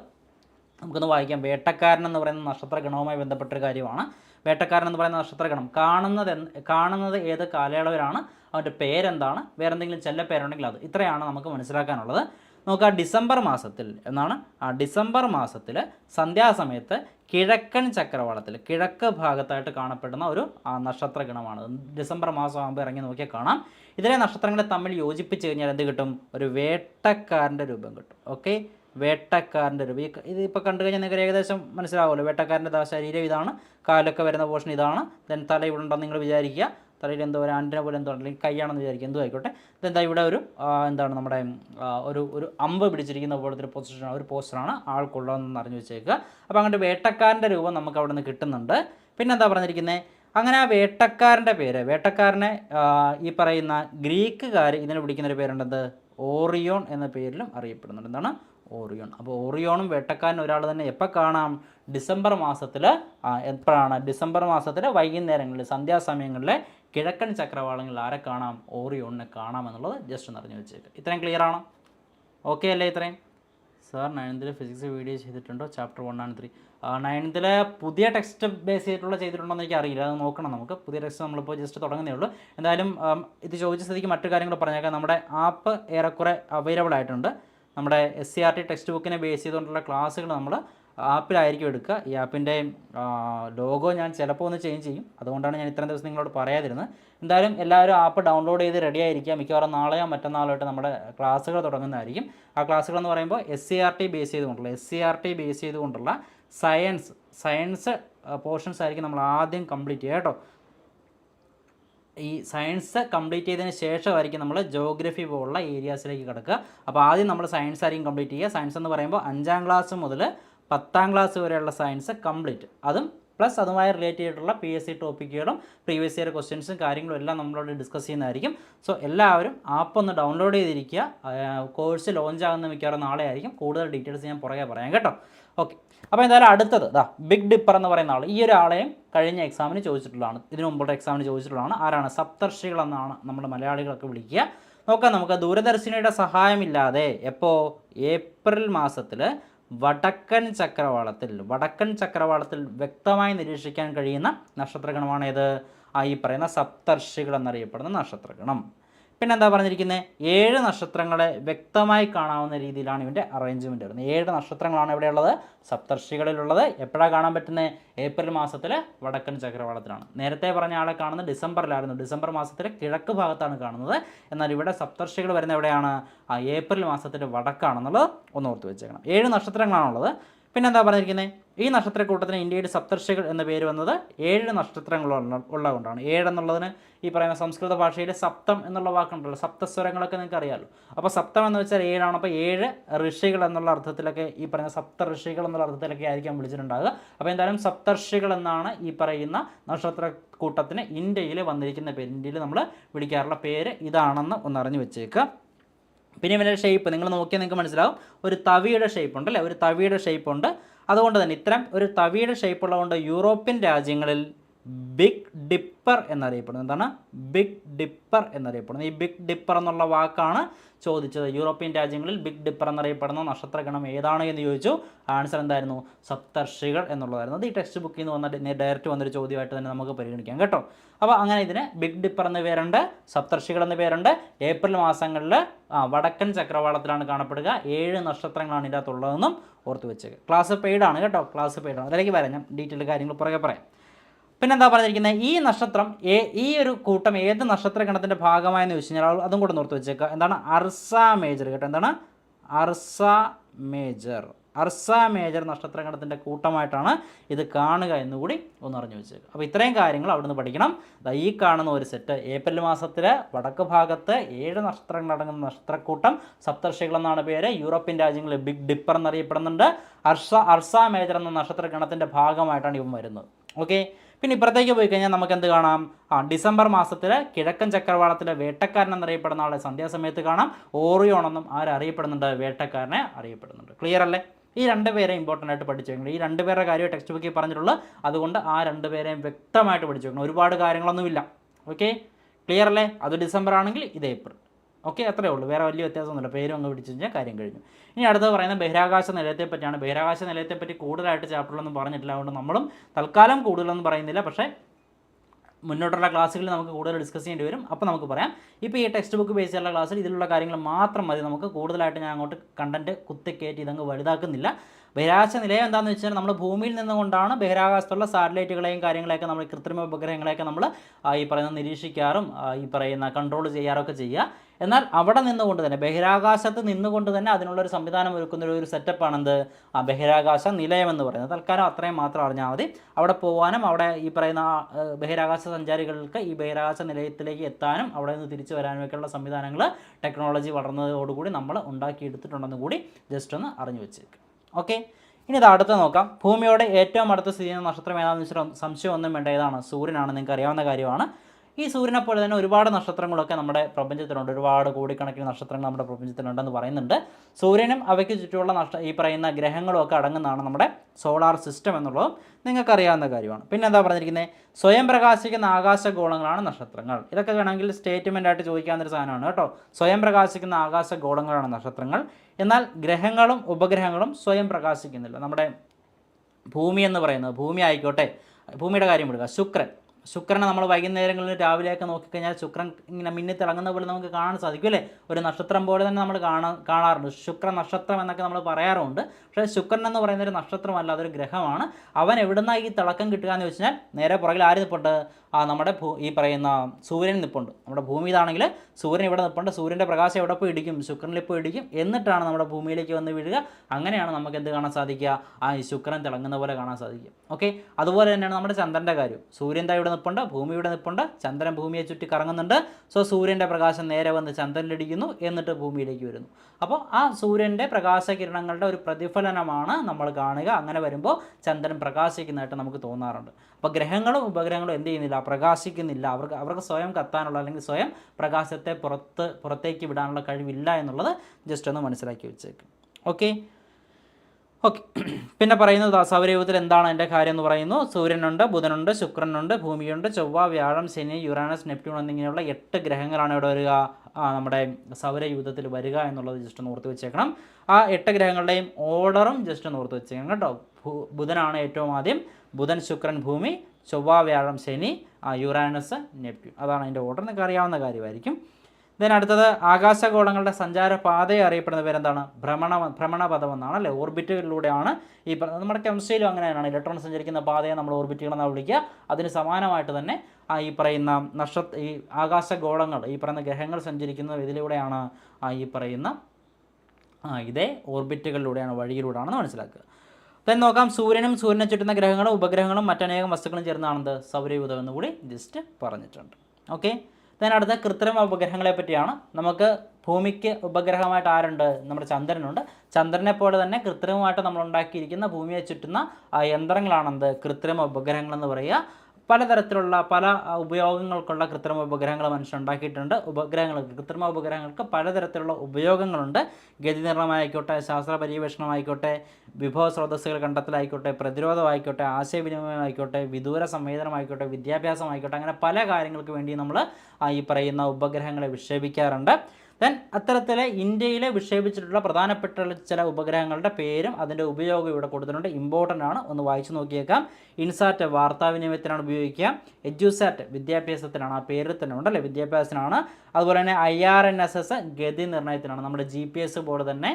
നമുക്കൊന്ന് വായിക്കാം. വേട്ടക്കാരൻ എന്ന് പറയുന്ന നക്ഷത്ര ഗണവുമായി ബന്ധപ്പെട്ടൊരു കാര്യമാണ്. വേട്ടക്കാരൻ എന്ന് പറയുന്ന നക്ഷത്ര ഗണം കാണുന്നത് കാണുന്നത് ഏത് കാലയളവിലാണ്? അവന്റെ പേരെന്താണ്? വേറെ എന്തെങ്കിലും ചെല്ല പേരുണ്ടെങ്കിൽ അത് ഇത്രയാണ് നമുക്ക് മനസ്സിലാക്കാനുള്ളത്. നമുക്ക് ആ ഡിസംബർ മാസത്തിൽ എന്നാണ്. ആ ഡിസംബർ മാസത്തിൽ സന്ധ്യാസമയത്ത് കിഴക്കൻ ചക്രവാളത്തിൽ കിഴക്ക് ഭാഗത്തായിട്ട് കാണപ്പെടുന്ന ഒരു നക്ഷത്ര ഗണമാണ് ഡിസംബർ മാസം ആകുമ്പോൾ ഇറങ്ങി നോക്കിയാൽ കാണാം. ഇതിലെ നക്ഷത്രങ്ങളെ തമ്മിൽ യോജിപ്പിച്ച് കഴിഞ്ഞാൽ എന്ത് കിട്ടും? ഒരു വേട്ടക്കാരന്റെ രൂപം കിട്ടും. ഓക്കെ? വേട്ടക്കാരന്റെ രൂപം ഇത് ഇപ്പോൾ കണ്ടു കഴിഞ്ഞാൽ നിങ്ങൾക്ക് ഏകദേശം മനസ്സിലാവുമല്ലോ. വേട്ടക്കാരന്റെ ശരീരം ഇതാണ്. കാലൊക്കെ വരുന്ന പോർഷൻ ഇതാണ്. ദെൻ തല ഇവിടെ ഉണ്ടെന്ന് നിങ്ങൾ വിചാരിക്കുക. തലയിൽ എന്തോ ഒരു ആന്റിനെ പോലെ എന്തോ അല്ലെങ്കിൽ കൈയാണെന്ന് വിചാരിക്കുക. എന്തോ ആയിക്കോട്ടെ ഇതെന്താ ഇവിടെ ഒരു എന്താണ് നമ്മുടെ ഒരു ഒരു അമ്പ് പിടിച്ചിരിക്കുന്ന പോലത്തെ ഒരു പൊസിഷൻ ഒരു പോസ്റ്ററാണ് ആൾക്കുള്ളതെന്ന് അറിഞ്ഞു വെച്ചേക്കുക. അപ്പോൾ അങ്ങനെ വേട്ടക്കാരന്റെ രൂപം നമുക്ക് അവിടെ നിന്ന് കിട്ടുന്നുണ്ട്. പിന്നെ എന്താ പറഞ്ഞിരിക്കുന്നത് അങ്ങനെ ആ വേട്ടക്കാരന്റെ പേര് വേട്ടക്കാരനെ ഈ പറയുന്ന ഗ്രീക്കുകാർ ഇതിനെ വിളിക്കുന്ന ഒരു ഓറിയോൺ എന്ന പേരിലും അറിയപ്പെടുന്നുണ്ട്. എന്താണ്? ഓറിയോൺ. അപ്പോൾ ഓറിയോണും വേട്ടക്കാരനും ഒരാൾ തന്നെ എപ്പോൾ കാണാം? ഡിസംബർ മാസത്തിൽ എപ്പോഴാണ്? ഡിസംബർ മാസത്തിൽ വൈകുന്നേരങ്ങളിൽ സന്ധ്യാസമയങ്ങളിൽ കിഴക്കൻ ചക്രവാളങ്ങളിൽ ആരെ കാണാം? ഓറിയോണിനെ കാണാം എന്നുള്ളത് ജസ്റ്റ് ഒന്ന് അറിഞ്ഞു വെച്ചേക്ക്. ഇത്രയും ക്ലിയർ ആണോ? ഓക്കെ അല്ലേ ഇത്രയും? സാർ നയൻത്തിൽ ഫിസിക്സ് വീഡിയോ ചെയ്തിട്ടുണ്ടോ? ചാപ്റ്റർ വൺ ആൻഡ് ത്രീ നയൻത്തിൽ പുതിയ ടെക്സ്റ്റ് ബേസ് ചെയ്തിട്ടുള്ള ചെയ്തിട്ടുണ്ടോ എന്ന് എനിക്ക് അറിയില്ല അത് നോക്കണം നമുക്ക്. പുതിയ ടെക്സ്റ്റ് നമ്മളിപ്പോൾ ജസ്റ്റ് തുടങ്ങുന്നേ ഉള്ളൂ. എന്തായാലും ഇത് ചോദിച്ച സ്ഥിതിക്ക് മറ്റു കാര്യങ്ങൾ പറഞ്ഞേക്കാം. നമ്മുടെ ആപ്പ് ഏറെക്കുറെ അവൈലബിൾ ആയിട്ടുണ്ട്. നമ്മുടെ S C R T text ബുക്കിനെ base ചെയ്തുകൊണ്ടുള്ള ക്ലാസ്സുകൾ നമ്മൾ ആപ്പിലായിരിക്കും എടുക്കുക. ഈ ആപ്പിന്റെ ലോഗോ ഞാൻ ചിലപ്പോൾ ഒന്ന് ചേഞ്ച് ചെയ്യും. അതുകൊണ്ടാണ് ഞാൻ ഇത്രയും ദിവസം നിങ്ങളോട് പറയാതിരുന്നത്. എന്തായാലും എല്ലാവരും ആപ്പ് ഡൗൺലോഡ് ചെയ്ത് റെഡി ആയിരിക്കുക. മിക്കവാറും നാളെയോ മറ്റന്നാളോട്ട് നമ്മുടെ ക്ലാസ്സുകൾ തുടങ്ങുന്നതായിരിക്കും. ആ ക്ലാസ്സുകൾ എന്ന് പറയുമ്പോൾ S C R T base ചെയ്തുകൊണ്ടുള്ള S C R T base ചെയ്തുകൊണ്ടുള്ള സയൻസ് സയൻസ് പോർഷൻസ് ആയിരിക്കും നമ്മൾ ആദ്യം കംപ്ലീറ്റ് ചെയ്യുക കേട്ടോ. ഈ സയൻസ് കംപ്ലീറ്റ് ചെയ്തതിന് ശേഷമായിരിക്കും നമ്മൾ ജോഗ്രഫി പോലുള്ള ഏരിയാസിലേക്ക് കിടക്കുക. അപ്പോൾ ആദ്യം നമ്മൾ സയൻസ് ആയിരിക്കും കംപ്ലീറ്റ് ചെയ്യുക. സയൻസ് എന്ന് പറയുമ്പോൾ അഞ്ചാം ക്ലാസ് മുതൽ പത്താം ക്ലാസ് വരെയുള്ള സയൻസ് കംപ്ലീറ്റ് അതും പ്ലസ് അതുമായി റിലേറ്റ് ചെയ്തിട്ടുള്ള പി എസ് സി ടോപ്പിക്കുകളും പ്രീവിയസ് ഇയർ ക്വസ്റ്റ്യൻസും കാര്യങ്ങളും എല്ലാം നമ്മളോട് ഡിസ്കസ് ചെയ്യുന്നതായിരിക്കും. സോ എല്ലാവരും ആപ്പ് ഒന്ന് ഡൗൺലോഡ് ചെയ്തിരിക്കുക. കോഴ്സ് ലോഞ്ച് ആകുന്ന മിക്കവാറും നാളെ ആയിരിക്കും കൂടുതൽ ഡീറ്റെയിൽസ് ഞാൻ പുറകെ പറയാം കേട്ടോ. ഓക്കെ അപ്പോൾ എന്തായാലും അടുത്തത് ദാ ബിഗ് ഡിപ്പർ എന്ന് പറയുന്ന ആൾ ഈ ഒരു ആളെയും കഴിഞ്ഞ എക്സാമിന് ചോദിച്ചിട്ടുള്ളതാണ്. ഇതിനു മുമ്പുള്ള എക്സാമിന് ചോദിച്ചിട്ടുള്ളതാണ്. ആരാണ്? സപ്തർഷികൾ എന്നാണ് നമ്മൾ മലയാളികളൊക്കെ വിളിക്കുക. നോക്കാം നമുക്ക് ദൂരദർശിനിയുടെ സഹായമില്ലാതെ എപ്പോൾ ഏപ്രിൽ മാസത്തിൽ വടക്കൻ ചക്രവാളത്തിൽ വടക്കൻ ചക്രവാളത്തിൽ വ്യക്തമായി നിരീക്ഷിക്കാൻ കഴിയുന്ന നക്ഷത്രഗണമാണ് ഏത്? ആ ഈ പറയുന്ന സപ്തർഷികൾ എന്നറിയപ്പെടുന്ന നക്ഷത്രഗണം. പിന്നെന്താ പറഞ്ഞിരിക്കുന്നത് ഏഴ് നക്ഷത്രങ്ങളെ വ്യക്തമായി കാണാവുന്ന രീതിയിലാണ് ഇവന്റെ അറേഞ്ച്മെന്റ് വരുന്നത്. ഏഴ് നക്ഷത്രങ്ങളാണ് ഇവിടെയുള്ളത്. സപ്തർഷികളിലുള്ളത്. എപ്പോഴാണ് കാണാൻ പറ്റുന്നത് ഏപ്രിൽ മാസത്തിൽ വടക്കൻ ചക്രവാളത്തിലാണ്. നേരത്തെ പറഞ്ഞ ആളെ കാണുന്നത് ഡിസംബറിലായിരുന്നു. ഡിസംബർ മാസത്തിൽ കിഴക്ക് ഭാഗത്താണ് കാണുന്നത്. എന്നാൽ ഇവിടെ സപ്തർഷികൾ വരുന്ന എവിടെയാണ്? ആ ഏപ്രിൽ മാസത്തിൽ വടക്കാണെന്നുള്ളത് ഒന്ന് ഓർത്ത് വെച്ചേക്കണം. ഏഴ് നക്ഷത്രങ്ങളാണുള്ളത്. പിന്നെന്താ പറഞ്ഞിരിക്കുന്നത് ഈ നക്ഷത്രക്കൂട്ടത്തിന് ഇന്ത്യയുടെ സപ്തർഷികൾ എന്ന പേര് വന്നത് ഏഴ് നക്ഷത്രങ്ങൾ ഉള്ളതുകൊണ്ടാണ്. ഏഴ് എന്നുള്ളതിന് ഈ പറയുന്ന സംസ്കൃത ഭാഷയിൽ സപ്തം എന്നുള്ള വാക്കുണ്ടല്ലോ. സപ്തസ്വരങ്ങളൊക്കെ നിങ്ങൾക്ക് അറിയാമല്ലോ അപ്പോൾ സപ്തം എന്ന് വെച്ചാൽ ഏഴാണ്. അപ്പോൾ ഏഴ് ഋഷികൾ എന്നുള്ള അർത്ഥത്തിലൊക്കെ ഈ പറയുന്ന സപ്ത ഋഷികൾ എന്നുള്ള അർത്ഥത്തിലൊക്കെ ആയിരിക്കാം വിളിച്ചിട്ടുണ്ടാകുക അപ്പോൾ എന്തായാലും സപ്തർഷികൾ എന്നാണ് ഈ പറയുന്ന നക്ഷത്ര കൂട്ടത്തിന് ഇന്ത്യയിൽ വന്നിരിക്കുന്ന പേര്. ഇന്ത്യയിൽ നമ്മൾ വിളിക്കാറുള്ള പേര് ഇതാണെന്ന് ഒന്നറിഞ്ഞു വെച്ചേക്കുക പിന്നെ ഇവന്റെ ഷേപ്പ് നിങ്ങൾ നോക്കിയാൽ നിങ്ങൾക്ക് മനസ്സിലാവും. ഒരു തവിയുടെ ഷേപ്പ് ഉണ്ട് അല്ലേ ഒരു തവിയുടെ ഷേപ്പ് ഉണ്ട്. അതുകൊണ്ട് തന്നെ ഇത്തരം ഒരു തവിയുടെ ഷേപ്പ് ഉള്ളതുകൊണ്ട് യൂറോപ്യൻ രാജ്യങ്ങളിൽ ബിഗ് ഡിപ്പർ എന്നറിയപ്പെടുന്നത്. എന്താണ്? ബിഗ് ഡിപ്പർ എന്നറിയപ്പെടുന്നത്. ഈ ബിഗ് ഡിപ്പർ എന്നുള്ള വാക്കാണ് ചോദിച്ചത്. യൂറോപ്യൻ രാജ്യങ്ങളിൽ ബിഗ് ഡിപ്പർ എന്നറിയപ്പെടുന്ന നക്ഷത്രഗണം ഏതാണ് എന്ന് ചോദിച്ചു. ആൻസർ എന്തായിരുന്നു? സപ്തർഷികൾ എന്നുള്ളതായിരുന്നു. അത് ഈ ടെക്സ്റ്റ് ബുക്കിൽ നിന്ന് വന്ന ഡയറക്റ്റ് വന്നൊരു ചോദ്യമായിട്ട് തന്നെ നമുക്ക് പരിഗണിക്കാം കേട്ടോ. അപ്പോൾ അങ്ങനെ ഇതിന് ബിഗ് ഡിപ്പർ എന്ന പേരുണ്ട് സപ്തർഷികൾ എന്ന പേരുണ്ട്. ഏപ്രിൽ മാസങ്ങളിൽ വടക്കൻ ചക്രവാളത്തിലാണ് കാണപ്പെടുക. ഏഴ് നക്ഷത്രങ്ങളാണ് ഇതിനകത്തുള്ളതെന്നും ഓർത്ത് വെച്ചേക്കുക ക്ലാസ് പെയ്ഡാണ് കേട്ടോ. ക്ലാസ് പെയ്ഡാണ് അതിലേക്ക് വരാം. ഞാൻ ഡീറ്റെയിൽ കാര്യങ്ങൾ പുറകെ പറയാം. പിന്നെന്താ പറഞ്ഞിരിക്കുന്നത്? ഈ നക്ഷത്രം ഏ ഈ ഒരു കൂട്ടം ഏത് നക്ഷത്ര ഗണത്തിന്റെ ഭാഗമായെന്ന് ചോദിച്ചു കഴിഞ്ഞാൽ അതും കൂടെ നോർത്ത് വെച്ചേക്കുക. എന്താണ്? അർസ മേജർ കേട്ടോ. എന്താണ്? Ursa Major. അർസ മേജർ നക്ഷത്ര ഗണത്തിന്റെ കൂട്ടമായിട്ടാണ് ഇത് കാണുക എന്നുകൂടി ഒന്ന് അറിഞ്ഞു വെച്ചേക്കുക. അപ്പോൾ ഇത്രയും കാര്യങ്ങൾ അവിടെ നിന്ന് പഠിക്കണം ഈ കാണുന്ന ഒരു സെറ്റ് ഏപ്രിൽ മാസത്തിൽ വടക്ക് ഭാഗത്ത് ഏഴ് നക്ഷത്രങ്ങൾ അടങ്ങുന്ന നക്ഷത്രക്കൂട്ടം സപ്തർഷികൾ എന്നാണ് പേര്. യൂറോപ്യൻ രാജ്യങ്ങളിൽ ബിഗ് ഡിപ്പർ എന്നറിയപ്പെടുന്നുണ്ട്. അർസ അർസ മേജർ എന്ന നക്ഷത്ര ഗണത്തിന്റെ ഭാഗമായിട്ടാണ് ഇവൻ വരുന്നത്. ഓക്കെ? പിന്നെ ഇപ്പുറത്തേക്ക് പോയി കഴിഞ്ഞാൽ നമുക്ക് എന്ത് കാണാം? ആ ഡിസംബർ മാസത്തിൽ കിഴക്കൻ ചക്രവാളത്തിലെ വേട്ടക്കാരൻ എന്നറിയപ്പെടുന്ന ആളെ സന്ധ്യാസമയത്ത് കാണാം. ഓറിയോൺ എന്നും ആരറിയപ്പെടുന്നുണ്ട് വേട്ടക്കാരനെ അറിയപ്പെടുന്നുണ്ട്. ക്ലിയർ അല്ലേ? ഈ രണ്ട് പേരെ ഇമ്പോർട്ടന്റ് ആയിട്ട് പഠിച്ചു വെക്കണം. ഈ രണ്ട് പേരുടെ കാര്യം ടെക്സ്റ്റ് ബുക്കിൽ പറഞ്ഞിട്ടുള്ളൂ. അതുകൊണ്ട് ആ രണ്ട് പേരെയും വ്യക്തമായിട്ട് പഠിച്ചു വെക്കണം. ഒരുപാട് കാര്യങ്ങളൊന്നുമില്ല. ഓക്കെ ക്ലിയർ അല്ലേ? അത് ഡിസംബർ ആണെങ്കിൽ ഇത് ഏപ്രിൽ ഓക്കെ അത്രേ ഉള്ളൂ. വേറെ വലിയ വ്യത്യാസമൊന്നുമില്ല. പേരും അങ്ങ് പിടിച്ചു കഴിഞ്ഞാൽ കാര്യം കഴിഞ്ഞു. ഇനി അടുത്തത് പറയുന്നത് ബഹിരാകാശ നിലയത്തെ പറ്റിയാണ്. ബഹിരാകാശ നിലയത്തെ പറ്റി കൂടുതലായിട്ട് ചാപ്റ്ററിലൊന്നും പറഞ്ഞിട്ടില്ല. അതുകൊണ്ട് നമ്മളും തൽക്കാലം കൂടുതലൊന്നും പറയുന്നില്ല. പക്ഷേ മുന്നോട്ടുള്ള ക്ലാസ്സുകളിൽ നമുക്ക് കൂടുതൽ ഡിസ്കസ് ചെയ്യേണ്ടി വരും. അപ്പോൾ നമുക്ക് പറയാം. ഇപ്പോൾ ഈ ടെക്സ്റ്റ് ബുക്ക് ബേസ് ചെയ്യുന്ന ക്ലാസ്സിൽ ഇതിലുള്ള കാര്യങ്ങൾ മാത്രം മതി. നമുക്ക് കൂടുതലായിട്ട് ഞാൻ അങ്ങോട്ട് കണ്ടന്റ് കുത്തിക്കയറ്റി ഇതങ്ങ് വലുതാക്കുന്നില്ല. ബഹിരാകാശ നിലയം എന്താണെന്ന് വെച്ചാൽ നമ്മൾ ഭൂമിയിൽ നിന്നുകൊണ്ടാണ് ബഹിരാകാശത്തുള്ള സാറ്റലൈറ്റുകളെയും കാര്യങ്ങളെയൊക്കെ നമ്മൾ കൃത്രിമ ഉപഗ്രഹങ്ങളെയൊക്കെ നമ്മൾ ഈ പറയുന്ന നിരീക്ഷിക്കാറും ഈ പറയുന്ന കൺട്രോൾ ചെയ്യാറൊക്കെ ചെയ്യുക. എന്നാൽ അവിടെ നിന്നുകൊണ്ട് തന്നെ ബഹിരാകാശത്ത് നിന്നുകൊണ്ട് തന്നെ അതിനുള്ളൊരു സംവിധാനം ഒരുക്കുന്ന ഒരു സെറ്റപ്പാണ് എന്ത് ആ ബഹിരാകാശ നിലയം എന്ന് പറയുന്നത്. തൽക്കാലം അത്രയും മാത്രം അറിഞ്ഞാൽ മതി. അവിടെ പോകാനും അവിടെ ഈ പറയുന്ന ബഹിരാകാശ സഞ്ചാരികൾക്ക് ഈ ബഹിരാകാശ നിലയത്തിലേക്ക് എത്താനും അവിടെ നിന്ന് തിരിച്ചു വരാനുമൊക്കെയുള്ള സംവിധാനങ്ങൾ ടെക്നോളജി വളർന്നതോടുകൂടി നമ്മൾ ഉണ്ടാക്കിയെടുത്തിട്ടുണ്ടെന്ന് കൂടി ജസ്റ്റ് ഒന്ന് അറിഞ്ഞു വെച്ചേക്ക്. ഓക്കെ ഇനി ഇത് അടുത്ത് നോക്കാം. ഭൂമിയോട് ഏറ്റവും അടുത്ത സ്ഥിതി ചെയ്യുന്ന നക്ഷത്രം ഏതാണെന്ന് വെച്ചാൽ സംശയമൊന്നും വേണ്ട. ഏതാണ്? സൂര്യനാണ്. നിങ്ങൾക്ക് അറിയാവുന്ന കാര്യമാണ്. ഈ സൂര്യനെ പോലെ തന്നെ ഒരുപാട് നക്ഷത്രങ്ങളൊക്കെ നമ്മുടെ പ്രപഞ്ചത്തിലുണ്ട്. ഒരുപാട് കോടിക്കണക്കിന് നക്ഷത്രങ്ങൾ നമ്മുടെ പ്രപഞ്ചത്തിലുണ്ടെന്ന് പറയുന്നുണ്ട്. സൂര്യനും അവയ്ക്ക് ചുറ്റുമുള്ള നഷ്ട ഈ പറയുന്ന ഗ്രഹങ്ങളും ഒക്കെ അടങ്ങുന്നതാണ് നമ്മുടെ സോളാർ സിസ്റ്റം എന്നുള്ളതും നിങ്ങൾക്കറിയാവുന്ന കാര്യമാണ്. പിന്നെ എന്താ പറഞ്ഞിരിക്കുന്നത് സ്വയം പ്രകാശിക്കുന്ന ആകാശഗോളങ്ങളാണ് നക്ഷത്രങ്ങൾ. ഇതൊക്കെ വേണമെങ്കിൽ സ്റ്റേറ്റ്മെന്റ് ആയിട്ട് ചോദിക്കാവുന്നൊരു സാധനമാണ് കേട്ടോ. സ്വയം പ്രകാശിക്കുന്ന ആകാശഗോളങ്ങളാണ് നക്ഷത്രങ്ങൾ. എന്നാൽ ഗ്രഹങ്ങളും ഉപഗ്രഹങ്ങളും സ്വയം പ്രകാശിക്കുന്നില്ല. നമ്മുടെ ഭൂമി എന്ന് പറയുന്നത് ഭൂമി ആയിക്കോട്ടെ. ഭൂമിയുടെ കാര്യം വിടുക. ശുക്രൻ. ശുക്രനെ നമ്മൾ വൈകുന്നേരങ്ങളിൽ രാവിലെയൊക്കെ നോക്കിക്കഴിഞ്ഞാൽ ശുക്രൻ ഇങ്ങനെ മിന്നി തിളങ്ങുന്ന പോലെ നമുക്ക് കാണാൻ സാധിക്കും അല്ലേ? ഒരു നക്ഷത്രം പോലെ തന്നെ നമ്മൾ കാണാൻ കാണാറുണ്ട്. ശുക്ര നക്ഷത്രം എന്നൊക്കെ നമ്മൾ പറയാറുണ്ട്. പക്ഷേ ശുക്രൻ എന്ന് പറയുന്ന ഒരു നക്ഷത്രമല്ല അതൊരു ഗ്രഹമാണ്. അവൻ എവിടുന്ന ഈ തിളക്കം കിട്ടുക എന്ന് വെച്ചാൽ നേരെ പുറകിൽ ആര് നിപ്പുണ്ട്? ആ നമ്മുടെ ഭൂ ഈ പറയുന്ന സൂര്യൻ നിപ്പുണ്ട്. നമ്മുടെ ഭൂമി ഇതാണെങ്കിൽ സൂര്യൻ ഇവിടെ നിപ്പുണ്ട്. സൂര്യന്റെ പ്രകാശം എവിടെ പോയി ഇടിക്കും? ശുക്രനിൽ പോയി ഇടിക്കും. എന്നിട്ടാണ് നമ്മുടെ ഭൂമിയിലേക്ക് വന്ന് വീഴുക. അങ്ങനെയാണ് നമുക്ക് എന്ത് കാണാൻ സാധിക്കുക? ആ ഈ ശുക്രൻ തിളങ്ങുന്ന പോലെ കാണാൻ സാധിക്കും ഓക്കെ? അതുപോലെ തന്നെയാണ് നമ്മുടെ ചന്ദ്രന്റെ കാര്യം. സൂര്യൻ ഇവിടെ നിൽപ്പുണ്ട് ഭൂമി ഇവിടെ നിൽപ്പുണ്ട് ചന്ദ്രൻ ഭൂമിയെ ചുറ്റി കറങ്ങുന്നുണ്ട്. സോ സൂര്യന്റെ പ്രകാശം നേരെ വന്ന് ചന്ദ്രനിലിടിക്കുന്നു എന്നിട്ട് ഭൂമിയിലേക്ക് വരുന്നു. അപ്പോൾ ആ സൂര്യന്റെ പ്രകാശകിരണങ്ങളുടെ ഒരു പ്രതിഫലനമാണ് നമ്മൾ കാണുക. അങ്ങനെ വരുമ്പോൾ ചന്ദ്രൻ പ്രകാശിക്കുന്നതായിട്ട് നമുക്ക് തോന്നാറുണ്ട്. അപ്പോൾ ഗ്രഹങ്ങളും ഉപഗ്രഹങ്ങളും എന്ത് ചെയ്യുന്നില്ല? പ്രകാശിക്കുന്നില്ല. അവർക്ക് അവർക്ക് സ്വയം കത്താനുള്ള അല്ലെങ്കിൽ സ്വയം പ്രകാശത്തെ പുറത്ത് പുറത്തേക്ക് വിടാനുള്ള കഴിവില്ല എന്നുള്ളത് ജസ്റ്റ് ഒന്ന് മനസ്സിലാക്കി വെച്ചേക്കും. Okay okay. പിന്നെ പറയുന്നത് സൗരയൂഥത്തിൽ എന്താണ് എന്റെ കാര്യം എന്ന് പറയുന്നു. സൂര്യനുണ്ട് ബുധനുണ്ട് ശുക്രനുണ്ട് ഭൂമിയുണ്ട് ചൊവ്വ വ്യാഴം ശനി യുറാനസ് നെപ്റ്റ്യൂൺ എന്നിങ്ങനെയുള്ള എട്ട് ഗ്രഹങ്ങളാണ് ഇവിടെ വരിക. നമ്മുടെ സൗരയൂഥത്തിൽ വരിക എന്നുള്ളത് ജസ്റ്റ് ഒന്ന് ഓർത്ത് വെച്ചേക്കണം. ആ എട്ട് ഗ്രഹങ്ങളുടെയും ഓർഡറും ജസ്റ്റ് ഒന്ന് ഓർത്ത് വെച്ചേക്കണം കേട്ടോ. ബുധനാണ് ഏറ്റവും ആദ്യം. ബുധൻ ശുക്രൻ ഭൂമി ചൊവ്വ വ്യാഴം ശനി യുറാനസ് നെപ്റ്റ്യൂൺ. അതാണ് അതിന്റെ ഓർഡർ നിങ്ങൾക്ക് അറിയാവുന്ന കാര്യമായിരിക്കും. ദെൻ അടുത്തത് ആകാശഗോളങ്ങളുടെ സഞ്ചാര പാതയെ അറിയപ്പെടുന്ന പേരെന്താണ്? ഭ്രമണ ഭ്രമണപഥം എന്നാണ് അല്ലേ ഓർബിറ്റുകളിലൂടെയാണ് ഈ നമ്മുടെ കെമിസ്ട്രിയിലും അങ്ങനെ തന്നെയാണ് ഇലക്ട്രോൺ സഞ്ചരിക്കുന്ന പാതയെ നമ്മൾ ഓർബിറ്റുകൾ എന്നാണ് വിളിക്കുക. അതിന് സമാനമായിട്ട് തന്നെ ഈ പറയുന്ന നക്ഷ ഈ ആകാശഗോളങ്ങൾ ഈ പറയുന്ന ഗ്രഹങ്ങൾ സഞ്ചരിക്കുന്നത് ഇതിലൂടെയാണ് ഈ പറയുന്ന ഇതേ ഓർബിറ്റുകളിലൂടെയാണ് വഴിയിലൂടെയാണെന്ന് മനസ്സിലാക്കുക. ദെൻ നോക്കാം. സൂര്യനും സൂര്യനെ ചുറ്റുന്ന ഗ്രഹങ്ങളും ഉപഗ്രഹങ്ങളും മറ്റനേകം വസ്തുക്കളും ചേർന്നാണെന്ത് സൗരയൂഥം എന്ന് കൂടി ജസ്റ്റ് പറഞ്ഞിട്ടുണ്ട്. ഓക്കെ ദെൻ അടുത്ത കൃത്രിമ ഉപഗ്രഹങ്ങളെ പറ്റിയാണ്. നമുക്ക് ഭൂമിക്ക് ഉപഗ്രഹമായിട്ട് ആരുണ്ട്? നമ്മുടെ ചന്ദ്രനുണ്ട്. ചന്ദ്രനെ പോലെ തന്നെ കൃത്രിമമായിട്ട് നമ്മൾ ഉണ്ടാക്കിയിരിക്കുന്ന ഭൂമിയെ ചുറ്റുന്ന യന്ത്രങ്ങളാണെന്ത് കൃത്രിമ ഉപഗ്രഹങ്ങളെന്ന് പറയുക. പലതരത്തിലുള്ള പല ഉപയോഗങ്ങൾക്കുള്ള കൃത്രിമ ഉപഗ്രഹങ്ങൾ മനുഷ്യൻ ഉപഗ്രഹങ്ങൾ കൃത്രിമ ഉപഗ്രഹങ്ങൾക്ക് പലതരത്തിലുള്ള ഉപയോഗങ്ങളുണ്ട്. ഗതി നിർണയമായിക്കോട്ടെ ശാസ്ത്ര പര്യവേഷണമായിക്കോട്ടെ വിഭവ സ്രോതസ്സുകൾ കണ്ടെത്തലായിക്കോട്ടെ പ്രതിരോധമായിക്കോട്ടെ ആശയവിനിമയമായിക്കോട്ടെ വിദൂര സംവേദനമായിക്കോട്ടെ വിദ്യാഭ്യാസമായിക്കോട്ടെ അങ്ങനെ പല കാര്യങ്ങൾക്ക് വേണ്ടി നമ്മൾ ഈ പറയുന്ന ഉപഗ്രഹങ്ങളെ വിക്ഷേപിക്കാറുണ്ട്. ദെൻ അത്തരത്തിലെ ഇന്ത്യയിലെ വിക്ഷേപിച്ചിട്ടുള്ള പ്രധാനപ്പെട്ട ചില ഉപഗ്രഹങ്ങളുടെ പേരും അതിന്റെ ഉപയോഗം ഇവിടെ കൊടുത്തിട്ടുണ്ട്. ഇമ്പോർട്ടന്റ് ആണ്. ഒന്ന് വായിച്ചു നോക്കിയേക്കാം. ഇൻസാറ്റ് വാർത്താവിനിമയത്തിനാണ് ഉപയോഗിക്കുക. എഡ്യൂസാറ്റ് വിദ്യാഭ്യാസത്തിനാണ്. ആ പേരിൽ തന്നെ ഉണ്ട് അല്ലേ വിദ്യാഭ്യാസത്തിനാണ്. അതുപോലെ തന്നെ I R N S S ഗതി നിർണയത്തിനാണ് നമ്മുടെ ജി പി എസ് പോലെ തന്നെ